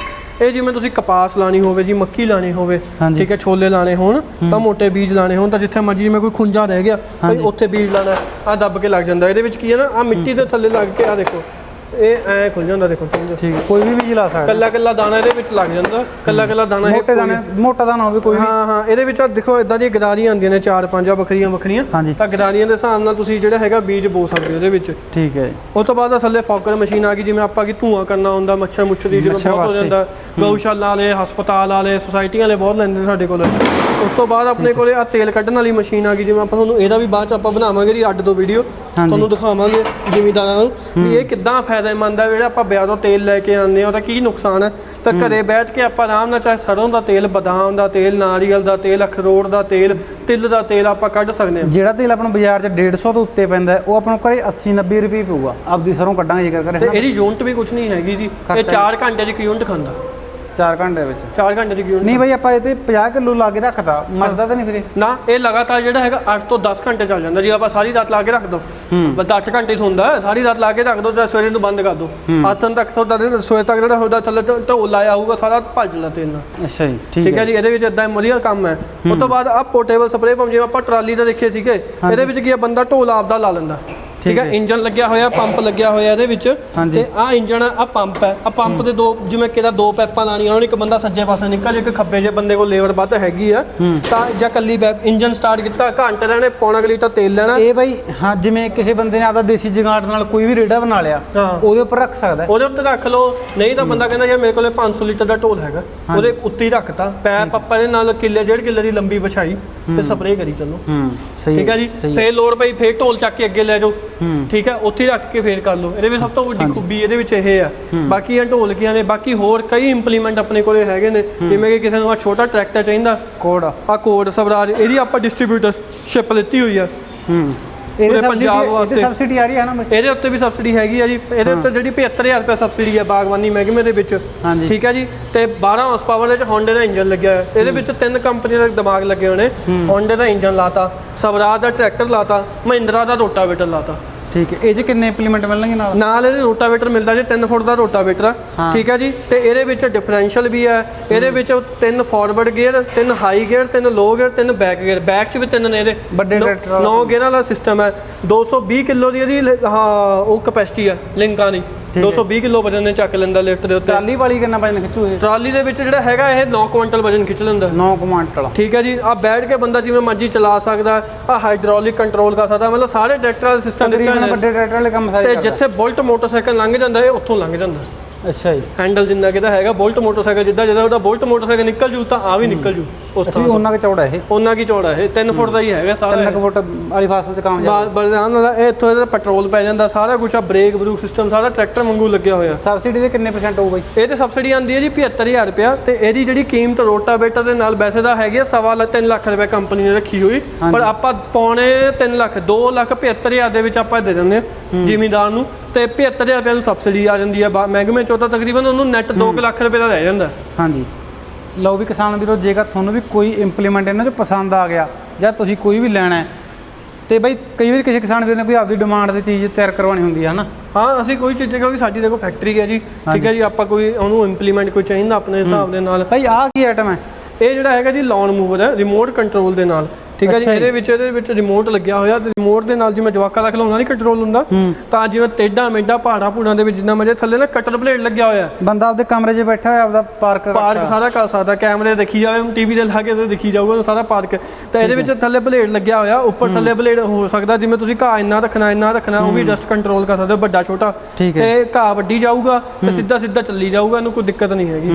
ਇਹ ਜਿਵੇਂ ਤੁਸੀਂ ਕਪਾਸ ਲਾਣੀ ਹੋਵੇ ਜੀ ਮੱਕੀ ਲਾਣੀ ਹੋਵੇ। ਠੀਕ ਹੈ ਛੋਲੇ ਲਾਣੇ ਹੋਣ ਤਾਂ ਮੋٹے ਬੀਜ ਲਾਣੇ ਹੋਣ ਤਾਂ ਜਿੱਥੇ ਮਰਜ਼ੀ ਜਿਵੇਂ ਕੋਈ ਖੁੰਝਾ ਰਹਿ ਗਿਆ ਭਾਈ। ਉੱਥੇ ਬੀਜ ਲਾਣਾ ਆ ਦੱਬ ਕੇ ਲੱਗ ਜਾਂਦਾ ਇਹਦੇ ਵਿੱਚ ਕੀ ਹੈ ਨਾ ਆ ਮਿੱਟੀ ਦੇ ਥੱਲੇ ਲੱਗ ਕੇ ਆ ਦੇਖੋ ਇਹ ਐ ਖੁੱਲ ਜਾਂਦਾ ਦੇਖੋ ਚੁੰਝ ਠੀਕ ਕੋਈ ਵੀ ਵੀ ਚਲਾ ਸਕਦਾ ਕੱਲਾ ਕੱਲਾ ਦਾਣਾ ਇਹਦੇ ਵਿੱਚ ਲੱਗ ਜਾਂਦਾ ਕੱਲਾ ਕੱਲਾ ਦਾਣਾ ਇਹ ਮੋਟੇ ਦਾਣੇ ਮੋਟਾ ਦਾਣਾ ਹੋਵੇ ਕੋਈ ਹਾਂ ਹਾਂ ਇਹਦੇ ਵਿੱਚ ਆ ਦੇਖੋ ਇਦਾਂ ਦੀਆਂ ਗਦਾਰੀਆਂ ਆਉਂਦੀਆਂ ਨੇ ਚਾਰ ਪੰਜਾਂ ਵੱਖਰੀਆਂ ਵੱਖਰੀਆਂ। ਹਾਂਜੀ। ਤਾਂ ਗਦਾਰੀਆਂ ਦੇ ਹਿਸਾਬ ਨਾਲ ਤੁਸੀਂ ਜਿਹੜਾ ਹੈਗਾ ਬੀਜ ਬੋ ਸਕਦੇ ਹੋ ਉਹਦੇ ਵਿੱਚ। ਠੀਕ ਹੈ ਉਸ ਤੋਂ ਬਾਅਦ ਆ ਥੱਲੇ ਫੌਕਰ ਮਸ਼ੀਨ ਆ ਗਈ ਜਿਵੇਂ ਆਪਾਂ ਕੀ ਧੂਆਂ ਕਰਨਾ ਹੁੰਦਾ ਮੱਛਰ ਮੁੱਛਰ ਦੀ ਮੱਛਰ ਬਹੁਤ ਹੋ। ਜਾਂਦਾ ਗਊਸ਼ਾਲਾ ਵਾਲੇ ਹਸਪਤਾਲ ਵਾਲੇ ਸੁਸਾਇਟੀਆਂ ਵਾਲੇ ਬਹੁਤ ਲੈਂਦੇ ਨੇ ਸਾਡੇ ਕੋਲ। ਉਸ ਤੋਂ ਬਾਅਦ ਆਪਣੇ ਕੋਲੇ ਆ ਤੇਲ ਕੱਢਣ ਵਾਲੀ ਮਸ਼ੀਨ ਆ ਗਈ ਜਿਵੇਂ ਆਪਾਂ ਤੁਹਾਨੂੰ ਇਹਦਾ ਵੀ ਬਾਅਦ ਚ ਆਪਾਂ ਬਣਾਵਾਂਗੇ ਜੀ ਅੱਡ ਤੋਂ ਵੀਡੀਓ। ਤੁਹਾਨੂੰ ਦਿਖਾਵਾਂਗੇ ਜ਼ਿਮੀਦਾਰਾਂ ਨੂੰ ਵੀ ਇਹ ਕਿੱਦਾਂ ਫਾਇਦੇਮੰਦ ਹੈ ਜਿਹੜਾ ਆਪਾਂ ਤੋਂ ਤੇਲ ਲੈ ਕੇ ਆਉਂਦੇ ਆ ਉਹਦਾ ਕੀ ਨੁਕਸਾਨ ਹੈ ਤਾਂ ਘਰੇ ਬੈਠ ਕੇ ਆਪਾਂ ਆਰਾਮ ਨਾਲ ਚਾਹੇ ਸਰੋਂ ਦਾ ਤੇਲ ਬਦਾਮ ਦਾ ਤੇਲ ਨਾਰੀਅਲ ਦਾ ਤੇਲ ਅਖਰੋਟ ਦਾ ਤੇਲ ਤਿਲ ਦਾ ਤੇਲ ਆਪਾਂ ਕੱਢ ਸਕਦੇ ਹਾਂ। ਜਿਹੜਾ ਤੇਲ ਆਪਾਂ ਨੂੰ ਬਾਜ਼ਾਰ 'ਚ 150 ਤੋਂ ਉੱਤੇ ਪੈਂਦਾ ਉਹ ਆਪਾਂ ਨੂੰ ਘਰੇ 80 90 ਰੁਪਏ ਪਊਗਾ। ਆਪਦੀ ਸਰੋਂ ਕੱਢਾਂਗੇ ਜੇਕਰ ਕਰੇ ਤੇ ਇਹਦੀ ਯੂਨਿਟ ਵੀ ਕੁਝ ਨਹੀਂ ਹੈਗੀ ਜੀ। ਇਹ ਖਰਚਾ 4 ਘੰਟੇ ਦੀ ਯੂਨਿਟ ਖਾਂਦਾ। 4 ਘੰਟੇ ਵਿੱਚ। 4 ਘੰਟੇ ਦੀ ਯੂਨਿਟ ਨਹੀਂ ਬਈ ਆਪਾਂ ਇਹ ਤੇ 50 ਕਿਲੋ ਲਾ ਕੇ ਰੱਖਦਾ ਮਸਦਾ ਤਾਂ ਨਹੀਂ ਫਿਰ ਇਹ? ਨਾ ਇਹ ਲਗਾਤਾਰ ਜਿਹੜਾ ਹੈਗਾ 8 ਤੋਂ 10 ਘੰਟੇ ਚੱਲ ਜਾਂਦਾ। ਜੀ ਆਪਾਂ ਸਾਰੀ ਰਾਤ ਲਾ ਕੇ ਰੱਖ ਦੋ ਬਸ 8 ਘੰਟੇ ਹੀ ਸੌਂਦਾ ਹੈ, ਸਾਰੀ ਰਾਤ ਲਾ ਕੇ ਰੱਖ ਦੋ ਚਾਹੇ ਸਵੇਰੇ ਨੂੰ ਬੰਦ ਕਰ ਦੋ। ਆਥਨ ਤੱਕ ਤੁਹਾਡਾ ਜਿਹੜਾ ਸਵੇਰ ਤੱਕ ਜਿਹੜਾ ਤੁਹਾਡਾ ਥੱਲੇ ਢੋ- ਢੋਲ ਲਾਇਆ ਹੋਊਗਾ ਸਾਰਾ ਭੱਜ ਜਾਂਦਾ ਤੇਲ ਨਾਲ ਅੱਛਾ ਜੀ ਠੀਕ ਠੀਕ ਹੈ ਹੈ। ਜੀ ਇਹਦੇ ਵਿੱਚ ਇਦਾਂ ਵਧੀਆ ਕੰਮ ਹੈ। ਉਸ ਤੋਂ ਬਾਅਦ ਆ ਪੋਰਟੇਬਲ ਸਪਰੇਅ ਪੰਪ ਜਿਵੇਂ ਆਪਾਂ ਟਰਾਲੀ ਦਾ ਦੇਖੇ ਸੀਗੇ ਇਹਦੇ ਵਿੱਚ ਕੀ ਆ ਬੰਦਾ ਢੋਲ ਆਪਦਾ ਲਾ ਲੈਂਦਾ। ਠੀਕ ਹੈ ਇੰਜਨ ਲੱਗਿਆ ਹੋਇਆ ਪੰਪ ਲੱਗਿਆ ਹੋਇਆ ਇਹਦੇ ਵਿੱਚ। ਤੇ ਆ ਇੰਜਨ ਆ ਪੰਪ ਹੈ। ਆ ਪੰਪ ਦੇ ਦੋ ਜਿਵੇਂ ਕਿਹਦਾ ਦੋ ਪੈਪਾਂ ਲਾਣੀਆਂ ਹੁਣ ਇੱਕ ਬੰਦਾ ਸੱਜੇ ਪਾਸੇ ਨਿਕਲ ਜੇ ਇੱਕ ਖੱਬੇ ਜੇ ਬੰਦੇ ਕੋਲ ਲੇਵਰ ਵੱਧ ਹੈਗੀ ਆ। ਤਾਂ ਜਾਂ ਕੱਲੀ ਪੈਪ ਇੰਜਨ ਸਟਾਰਟ ਕੀਤਾ ਘੰਟੇ ਇਹਨੇ ਪੌਣਾ ਕੁ ਲੀਟਰ ਤੇਲ ਲੈਣਾ। ਇਹ ਬਾਈ ਹਾਂ ਜਿਵੇਂ ਕਿਸੇ ਬੰਦੇ ਨੇ ਆਪਦਾ ਦੇਸੀ ਜਗਾੜ ਨਾਲ ਕੋਈ ਵੀ ਰੇੜਾ ਬਣਾ ਲਿਆ। ਉਹਦੇ ਉੱਪਰ ਰੱਖ ਸਕਦਾ ਹੈ। ਉਹਦੇ ਉੱਤੇ ਰੱਖ ਲਓ। ਨਹੀਂ ਤਾਂ ਬੰਦਾ ਕਹਿੰਦਾ ਯਾਰ ਮੇਰੇ ਕੋਲੇ 500 ਲੀਟਰ ਦਾ ਢੋਲ ਹੈਗਾ। ਉਹਦੇ ਉੱਤੇ ਹੀ ਰੱਖਤਾ। ਪੈਪ ਆਪਾਂ ਦੇ ਨਾਲ ਕਿੱਲੇ ਡੇਢ ਕਿੱਲੇ ਦੀ ਲੰਬੀ ਵਿਛਾਈ ਤੇ ਸਪਰੇਅ ਕਰੀ ਚੱਲੋ। ਹੂੰ। ਸਹੀ ਠੀਕ ਹੈ ਜੀ? ਫੇਰ ਲੋੜ ਪਈ ਫੇਰ ਢੋਲ ਚੱਕ ਕੇ ਅੱਗੇ ਲੈ ਜਾਓ। ਠੀਕ ਹੈ ਉੱਥੇ ਰੱਖ ਕੇ ਫੇਰ ਕਰ ਲਓ। ਇਹਦੇ ਵਿੱਚ ਸਭ ਤੋਂ ਵੱਡੀ ਖੂਬੀ ਇਹਦੇ ਵਿੱਚ ਇਹ ਆ। ਬਾਕੀ ਇਹ ਢੋਲਕੀਆਂ ਨੇ ਬਾਕੀ ਹੋਰ ਕਈ ਇੰਪਲੀਮੈਂਟ ਆਪਣੇ ਕੋਲੇ ਹੈਗੇ ਨੇ। ਜਿਵੇਂ ਕਿ ਕਿਸੇ ਨੂੰ ਆ ਛੋਟਾ ਟਰੈਕਟਰ ਚਾਹੀਦਾ। ਕੋਡ ਆ। ਕੋਡ ਸਵਰਾਜ ਇਹਦੀ ਆਪਾਂ ਡਿਸਟ੍ਰੀਬਿਊਟਰਸ਼ਿਪ ਲਿੱਤੀ ਹੋਈ ਆ। ਹੂੰ। ਪੂਰੇ ਇਹਦੇ ਪੰਜਾਬ ਵਾਸਤੇ। ਸਬਸਿਡੀ ਆ ਰਹੀ ਹੈ ਨਾ ਇਹਦੇ ਉੱਤੇ ਵੀ ਸਬਸਿਡੀ ਹੈਗੀ ਆ ਜੀ। ਇਹਦੇ ਉੱਤੇ ਜਿਹੜੀ 75000 ਰੁਪਏ ਸਬਸਿਡੀ ਹੈ ਬਾਗਬਾਨੀ ਮਹਿਕਮੇ ਦੇ ਵਿੱਚ। ਹਾਂਜੀ। ਠੀਕ ਹੈ ਜੀ? ਤੇ 12 ਹਾਰਸ ਪਾਵਰ ਦੇ ਵਿੱਚ Honda ਦਾ ਇੰਜਨ ਲੱਗਿਆ ਹੋਇਆ। ਇਹਦੇ ਵਿੱਚ ਤਿੰਨ ਕੰਪਨੀਆਂ ਦੇ ਦਿਮਾਗ ਲੱਗੇ ਨੇ Honda ਦਾ ਇੰਜਨ ਲਾਤਾ ਸਵਰਾਜ ਦਾ ਟਰੈਕਟਰ ਲਾਤਾ ਮਹਿੰਦਰਾ ਦਾ ਰੋਟਾਵੇਟਰ ਲਾਤਾ। ਠੀਕ ਹੈ। ਇਹ 'ਚ ਕਿੰਨੇ ਇੰਪਲੀਮੈਂਟ ਮਿਲਣਗੇ ਨਾਲ? ਨਾਲ ਇਹਦੇ ਰੋਟਾਵੇਟਰ ਮਿਲਦਾ ਜੀ 3 ਫੁੱਟ ਦਾ ਰੋਟਾਵੇਟਰ। ਆ। ਠੀਕ ਹੈ ਜੀ। ਤੇ ਇਹਦੇ ਵਿੱਚ ਡਿਫਰੈਂਸ਼ੀਅਲ ਵੀ ਹੈ। ਇਹਦੇ ਵਿੱਚ ਤਿੰਨ ਫਾਰਵਰਡ ਗੇਅਰ ਤਿੰਨ ਹਾਈ ਗੇਅਰ ਤਿੰਨ ਲੋ ਗੇਅਰ ਤਿੰਨ ਬੈਕ ਗੇਅਰ ਬੈਕ 'ਚ ਵੀ ਤਿੰਨ ਨੇ ਇਹਦੇ। ਵੱਡੇ ਟਰੈਕਟਰ ਵਾਲਾ 9 ਗੇਅਰਾਂ ਦਾ ਸਿਸਟਮ ਹੈ। 220 ਕਿਲੋ ਦੀ ਇਹਦੀ ਹਾਂ ਉਹ ਕਪੈਸਿਟੀ ਹੈ। ਲਿੰਕਾਂ ਦੀ। 220 ਕਿਲੋ ਵਜਨ ਨੇ ਚੱਕ ਲੈਂਦਾ ਲਿਫਟ ਦੇ ਉੱਤੇ। ਟਰਾਲੀ ਵਾਲੀ ਕਿੰਨਾ ਵਜਨ ਖਿੱਚੂ ਇਹ? ਟਰਾਲੀ ਦੇ ਵਿੱਚ ਜਿਹੜਾ ਹੈਗਾ ਇਹ 9 ਕੁਇੰਟਲ ਵਜਨ ਖਿੱਚ ਲੈਂਦਾ। 9 ਕੁਆਂਟਲ। ਠੀਕ ਹੈ ਜੀ ਆ ਬੈਠ ਕੇ ਬੰਦਾ ਜਿਵੇਂ ਮਰਜ਼ੀ ਚਲਾ ਸਕਦਾ ਆ ਹਾਈਡ੍ਰੋਲਿਕ ਕੰਟਰੋਲ ਕਰ ਸਕਦਾ ਮਤਲਬ ਸਾਰੇ ਟਰੈਕਟਰ ਦਾ ਸਿਸਟਮ ਦਿੱਤਾ ਹੈ ਵੱਡੇ ਟਰੈਕਟਰ ਵਾਲੇ ਕੰਮ ਸਾਰੇ ਤੇ ਜਿੱਥੇ ਬੁਲਟ ਮੋਟਰਸਾਈਕਲ ਲੰਘ ਜਾਂਦਾ ਇਹ ਉੱਥੋਂ ਲੰਘ ਜਾਂਦਾ। ਅੱਛਾ ਜੀ। ਹੈਂਡਲ ਜਿੰਨਾ ਕਿਦਾ ਹੈਗਾ ਬੁਲਟ ਮੋਟਰਸਾਈਕਲ ਜਿੱਦਾਂ ਜਦੋਂ ਉਹਦਾ ਬੁਲਟ ਮੋਟਰਸਾਈਕਲ ਨਿਕਲ ਜੂ ਤਾਂ ਆ ਵੀ ਨਿਕਲ ਜੂ। ਉਸ ਅਸੀਂ ਤਰ੍ਹਾਂ ਉਹਨਾਂ ਕੁ ਚੌੜਾ ਇਹ। ਉਹਨਾਂ ਕੀ ਚੌੜਾ ਇਹ? 3 ਫੁੱਟ ਦਾ ਹੀ ਹੈਗਾ ਸਾਰਾ ਤਿੰਨ ਕੁ ਫੁੱਟ ਵਾਲੀ ਫਸਲ 'ਚ ਕਾਮਯਾਬ। ਬਲਦਾਨ ਦਾ ਇਹ ਇੱਥੋਂ ਇਹਦਾ ਪੈਟਰੋਲ ਪੈ ਜਾਂਦਾ ਸਾਰਾ ਕੁਝ ਆ ਬ੍ਰੇਕ ਬਰੂਕ ਸਿਸਟਮ ਸਾਰਾ ਟਰੈਕਟਰ ਵਾਂਗੂ ਲੱਗਿਆ ਹੋਇਆ। ਸਬਸਿਡੀ ਦੇ ਕਿੰਨੇ ਪਰਸੈਂਟ ਹੋਊ ਬਾਈ? ਇਹ ਤੇ ਸਬਸਿਡੀ ਆਉਂਦੀ ਹੈ ਜੀ 75000 ਰੁਪਇਆ। ਤੇ ਇਹਦੀ ਜਿਹੜੀ ਕੀਮਤ ਰੋਟਾਵੇਟਰ ਦੇ ਨਾਲ ਵੈਸੇ ਤਾਂ ਹੈਗੀ ਆ ਸਵਾ ਲੱਖ 3 ਲੱਖ ਰੁਪਏ ਕੰਪਨੀ ਨੇ ਰੱਖੀ ਹੋਈ। ਪਰ ਆਪਾਂ ਪੌਣੇ 3 ਲੱਖ 2 ਲੱਖ 75000 ਦੇ ਵਿੱਚ ਆਪਾਂ ਦੇ ਦਿੰਦੇ ਹਾਂ ਜ਼ਿਮੀਂਦਾਰ ਨੂੰ। ਤੇ 75000 ਰੁਪਏ ਨੂੰ ਸਬਸਿਡੀ ਆ ਜਾਂਦੀ ਹੈ ਬਾ- ਮਹਿਕਮੇ ਚੋਂ ਤਾਂ ਤਕਰੀਬਨ ਉਹਨੂੰ ਨੈਟ 2 ਲੱਖ ਰੁਪਏ ਦਾ ਰਹਿ ਜਾਂਦਾ। ਹਾਂਜੀ। ਲਓ ਵੀ ਕਿਸਾਨ ਵੀਰੋ ਜੇਕਰ ਤੁਹਾਨੂੰ ਵੀ ਕੋਈ ਇੰਪਲੀਮੈਂਟ ਇਹਨਾਂ 'ਚ ਪਸੰਦ ਆ ਗਿਆ ਜਾਂ ਤੁਸੀਂ ਕੋਈ ਵੀ ਲੈਣਾ ਹੈ ਤੇ ਬਾਈ ਕਈ ਵਾਰ ਕਿਸੇ ਕਿਸਾਨ ਵੀਰ ਨੇ ਕੋਈ ਆਪਦੀ ਡਿਮਾਂਡ ਦੀ ਚੀਜ਼ ਤਿਆਰ ਕਰਵਾਉਣੀ ਹੁੰਦੀ ਹੈ ਹਨਾ? ਹਾਂ ਅਸੀਂ ਕੋਈ ਚੀਜ਼ ਕਿਉਂਕਿ ਸਾਡੀ ਦੇਖੋ ਫੈਕਟਰੀ ਹੈ ਜੀ ਠੀਕ ਹੈ ਜੀ ਆਪਾਂ ਕੋਈ ਉਹਨੂੰ ਇੰਪਲੀਮੈਂਟ ਕੋਈ ਚਾਹੀਦਾ ਆਪਣੇ ਹਿਸਾਬ ਦੇ ਨਾਲ। ਬਾਈ ਆਹ ਕੀ ਆਈਟਮ ਹੈ? ਇਹ ਜਿਹੜਾ ਹੈਗਾ ਜੀ ਲੌਨ ਮੂਵਰ ਹੈ ਰਿਮੋਟ ਕੰਟਰੋਲ ਦੇ ਨਾਲ। ਠੀਕ ਹੈ ਜੀ। ਇਹਦੇ ਵਿੱਚ ਇਹਦੇ ਵਿੱਚ ਰਿਮੋਟ ਲੱਗਿਆ ਹੋਇਆ ਤੇ ਰਿਮੋਟ ਦੇ ਨਾਲ ਜਿਵੇਂ ਜਵਾਕਾਂ ਦਾ ਖਿਡੌਣਾ ਨਹੀਂ ਕੰਟਰੋਲ ਹੁੰਦਾ ਤਾਂ ਜਿਵੇਂ ਟੇਡਾ ਮੇਡਾ ਪਹਾੜਾ ਪੂੜਾਂ ਦੇ ਵਿੱਚ ਜਿੰਨਾ ਮਰਜ਼ੀ ਥੱਲੇ ਨਾ ਕਟਰ ਬਲੇਡ ਲੱਗਿਆ ਹੋਇਆ। ਬੰਦਾ ਆਪਦੇ ਕਮਰੇ 'ਚ ਬੈਠਾ ਹੋਇਆ ਆਪਦਾ ਪਾਰਕ ਪਾਰਕ ਸਾਰਾ ਕਰ ਸਕਦਾ ਕੈਮਰੇ ਦੇਖੀ ਜਾਵੇ ਟੀਵੀ ਦੇ ਲਾ ਕੇ ਤੇ ਦੇਖੀ ਜਾਊਗਾ ਸਾਰਾ ਪਾਰਕ ਤਾਂ ਇਹਦੇ ਵਿੱਚ ਥੱਲੇ ਬਲੇਡ ਲੱਗਿਆ ਹੋਇਆ ਉੱਪਰ ਥੱਲੇ ਬਲੇਡ ਹੋ ਸਕਦਾ ਜਿਵੇਂ ਤੁਸੀਂ ਘਾਹ ਇੰਨਾ ਰੱਖਣਾ ਇੰਨਾ ਰੱਖਣਾ ਉਹ ਵੀ ਜਸਟ ਕੰਟਰੋਲ ਕਰ ਸਕਦੇ ਹੋ ਵੱਡਾ ਛੋਟਾ। ਤੇ ਘਾਹ ਵੱਡੀ ਜਾਊਗਾ ਤੇ ਸਿੱਧਾ ਸਿੱਧਾ ਚੱਲੀ ਜਾਊਗਾ ਇਹਨੂੰ ਕੋਈ ਦਿੱਕਤ ਨਹੀਂ ਹੈਗੀ।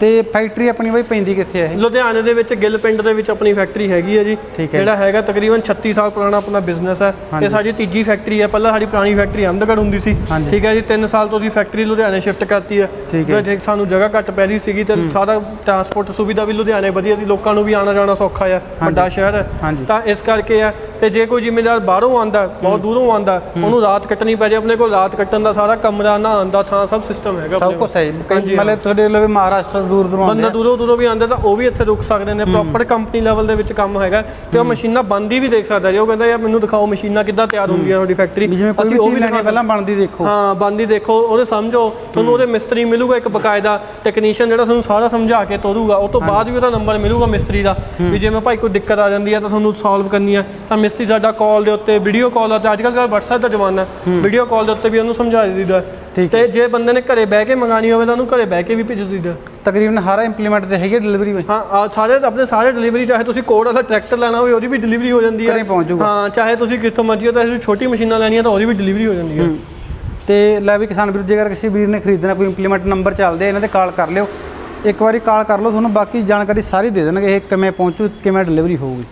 ਤੇ ਫੈਕਟਰੀ ਆਪਣੀ ਬਾਈ ਪੈਂਦੀ ਕਿੱਥੇ ਹੈ ਇਹ? ਲੁਧਿਆਣੇ ਦੇ ਵਿੱਚ ਗਿੱਲ ਪਿੰਡ ਦੇ ਵਿੱਚ ਆਪਣੀ ਫੈਕਟਰੀ ਹੈਗੀ ਹੈ ਜੀ। ਠੀਕ ਹੈ। ਜਿਹੜਾ ਹੈਗਾ ਤਕਰੀਬਨ 36 ਸਾਲ ਪੁਰਾਣਾ ਆਪਣਾ ਬਿਜ਼ਨਸ ਹੈ ਹਾਂਜੀ। ਇਹ ਸਾਡੀ ਤੀਜੀ ਫੈਕਟਰੀ ਹੈ ਪਹਿਲਾਂ ਸਾਡੀ ਪੁਰਾਣੀ ਫੈਕਟਰੀ ਅਹਿਮਦਗੜ੍ਹ ਹੁੰਦੀ ਸੀ। ਹਾਂਜੀ। ਠੀਕ ਹੈ ਜੀ 3 ਸਾਲ ਤੋਂ ਅਸੀਂ ਫੈਕਟਰੀ ਲੁਧਿਆਣੇ ਸ਼ਿਫਟ ਕਰਤੀ ਹੈ ਠੀਕ ਹੈ। ਜੇ ਸਾਨੂੰ ਜਗ੍ਹਾ ਘੱਟ ਪੈ ਰਹੀ ਸੀਗੀ ਤੇ ਸਾਰਾ ਟਰਾਂਸਪੋਰਟ ਸੁਵਿਧਾ ਵੀ ਲੁਧਿਆਣੇ ਵਧੀਆ ਸੀ। ਲੋਕਾਂ ਨੂੰ ਵੀ ਆਣਾ ਜਾਣਾ ਸੌਖਾ ਹੈ ਵੱਡਾ ਸ਼ਹਿਰ ਹੈ ਹਾਂਜੀ। ਤਾਂ ਇਸ ਕਰਕੇ ਆ। ਤੇ ਜੇ ਕੋਈ ਜ਼ਿੰਮੇਦਾਰ ਬਾਹਰੋਂ ਆਂਦਾ ਬਹੁਤ ਦੂਰੋਂ ਆਂਦਾ ਉਹਨੂੰ ਰਾਤ ਕੱਟਣੀ ਪੈ ਜੇ ਆਪਣੇ ਕੋਲ ਰਾਤ ਕੱਟਣ ਦਾ ਸਾਰਾ ਕਮਰਾ ਨਹਾਉਣ ਦਾ ਥਾਂ ਸਭ ਸਿਸਟਮ ਹੈਗਾ ਸਭ ਆਪਣੇ ਕੁਝ ਹੈ ਜੀ। ਹਾਂਜੀ, ਕਈ ਮਤਲਬ ਤੁਹਾਡੇ ਲਈ ਮਹਾਰਾਸ਼ਟਰ ਦੂਰ ਦੂਰੋਂ ਆਉਂਦੇ ਬੰਦਾ ਆ। ਦੂਰੋਂ ਦੂਰੋਂ ਵੀ ਆਉਂਦਾ ਤਾਂ ਉਹ ਵੀ ਇੱਥੇ ਰੁਕ ਸਕਦੇ ਨੇ ਪ੍ਰੋਪਰ ਕੰਪਨੀ ਲੈਵਲ ਦੇ ਵਿੱਚ ਕੰਮ ਹੈਗਾ ਤੇ ਉਹ ਮਸ਼ੀਨਾਂ ਬੰਦੀ ਵੀ ਦੇਖ ਸਕਦਾ ਜੇ ਉਹ ਕਹਿੰਦਾ ਯਾਰ ਮੈਨੂੰ ਦਿਖਾਓ ਮਸ਼ੀਨਾਂ ਕਿੱਦਾਂ ਤਿਆਰ ਹੁੰਦੀਆਂ ਤੁਹਾਡੀ ਫੈਕਟਰੀ ਜਿਵੇਂ ਕੋਈ ਵੀ ਲੈਣੀ ਪਹਿਲਾਂ ਬਣਦੀ ਦੇਖੋ। ਹਾਂ ਬੰਦੀ ਦੇਖੋ ਉਹਦੇ ਸਮਝੋ। ਤੁਹਾਨੂੰ ਉਹਦੇ ਮਿਸਤਰੀ ਮਿਲੂਗਾ ਇੱਕ ਬਕਾਇਦਾ ਟੈਕਨੀਸ਼ੀਅਨ ਜਿਹੜਾ ਤੁਹਾਨੂੰ ਸਾਰਾ ਸਮਝਾ ਕੇ ਤੋਰੂਗਾ। ਉਹ ਤੋਂ ਬਾਅਦ ਵੀ ਉਹਦਾ ਨੰਬਰ ਮਿਲੂਗਾ ਮਿਸਤਰੀ ਦਾ ਵੀ ਜਿਵੇਂ ਭਾਈ ਕੋਈ ਦਿੱਕਤ ਆ ਜਾਂਦੀ ਹੈ ਤਾਂ ਤੁਹਾਨੂੰ ਸੋਲਵ ਕਰਨੀ ਹੈ ਤਾਂ ਮਿਸਤਰੀ ਸਾਡਾ ਕਾਲ ਦੇ ਉੱਤੇ ਵੀਡੀਓ ਕਾਲ ਤੇ ਅੱਜ ਕੱਲ੍ਹ WhatsApp ਦਾ ਜ਼ਮਾਨਾ। ਵੀਡੀਓ ਕਾਲ ਦੇ ਉੱਤੇ ਵੀ ਉਹਨੂੰ ਸਮਝਾ ਦਿੰਦਾ ਠੀਕ ਤੇ ਜੇ ਬੰਦੇ ਨੇ ਘਰੇ ਬਹਿ ਕੇ ਮੰਗਾਣੀ ਹੋਵੇ ਤਾਂ ਉਹਨੂੰ ਘਰੇ ਬਹਿ ਕੇ ਵੀ ਭੇਜ ਦਿੰਦਾ ਤਕਰੀਬਨ ਹਰ ਇੰਪਲੀਮੈਂਟ ਤੇ ਹੈਗੀ ਡਿਲੀਵਰੀ ਬਾਈ ਹਾਂ ਆ ਸਾਰੇ ਆਪਣੇ ਸਾਰੇ ਡਿਲੀਵਰੀ ਚਾਹੇ ਤੁਸੀਂ ਕੋਡ ਵਾਲਾ ਟਰੈਕਟਰ ਲੈਣਾ ਹੋਵੇ ਉਹਦੀ ਵੀ ਡਿਲੀਵਰੀ ਹੋ ਜਾਂਦੀ ਹੈ ਘਰੇ ਪਹੁੰਚ ਜਾਊਗਾ। ਹਾਂ ਚਾਹੇ ਤੁਸੀਂ ਕਿੱਥੋਂ ਮਰਜ਼ੀ ਹੋ ਤਾਂ ਤੁਸੀਂ ਛੋਟੀ ਮਸ਼ੀਨਾਂ ਲੈਣੀਆਂ ਤਾਂ ਉਹਦੀ ਵੀ ਡਿਲੀਵਰੀ ਹੋ ਜਾਂਦੀ ਹੈ। ਤੇ ਲੈ ਵੀ ਕਿਸਾਨ ਵੀਰ ਜੇਕਰ ਕਿਸੇ ਵੀਰ ਨੇ ਖਰੀਦਣਾ ਕੋਈ ਇੰਪਲੀਮੈਂਟ ਨੰਬਰ ਚੱਲਦੇ ਇਹਨਾਂ ਤੇ ਕਾਲ ਕਰ ਲਿਓ। ਇੱਕ ਵਾਰੀ ਕਾਲ ਕਰ ਲਓ ਤੁਹਾਨੂੰ ਬਾਕੀ ਜਾਣਕਾਰੀ ਸਾਰੀ ਦੇ ਦੇਣਗੇ ਇਹ ਕਿਵੇਂ ਪਹੁੰਚੂ ਕਿਵੇਂ ਡਿਲੀਵਰੀ ਹੋਊਗੀ।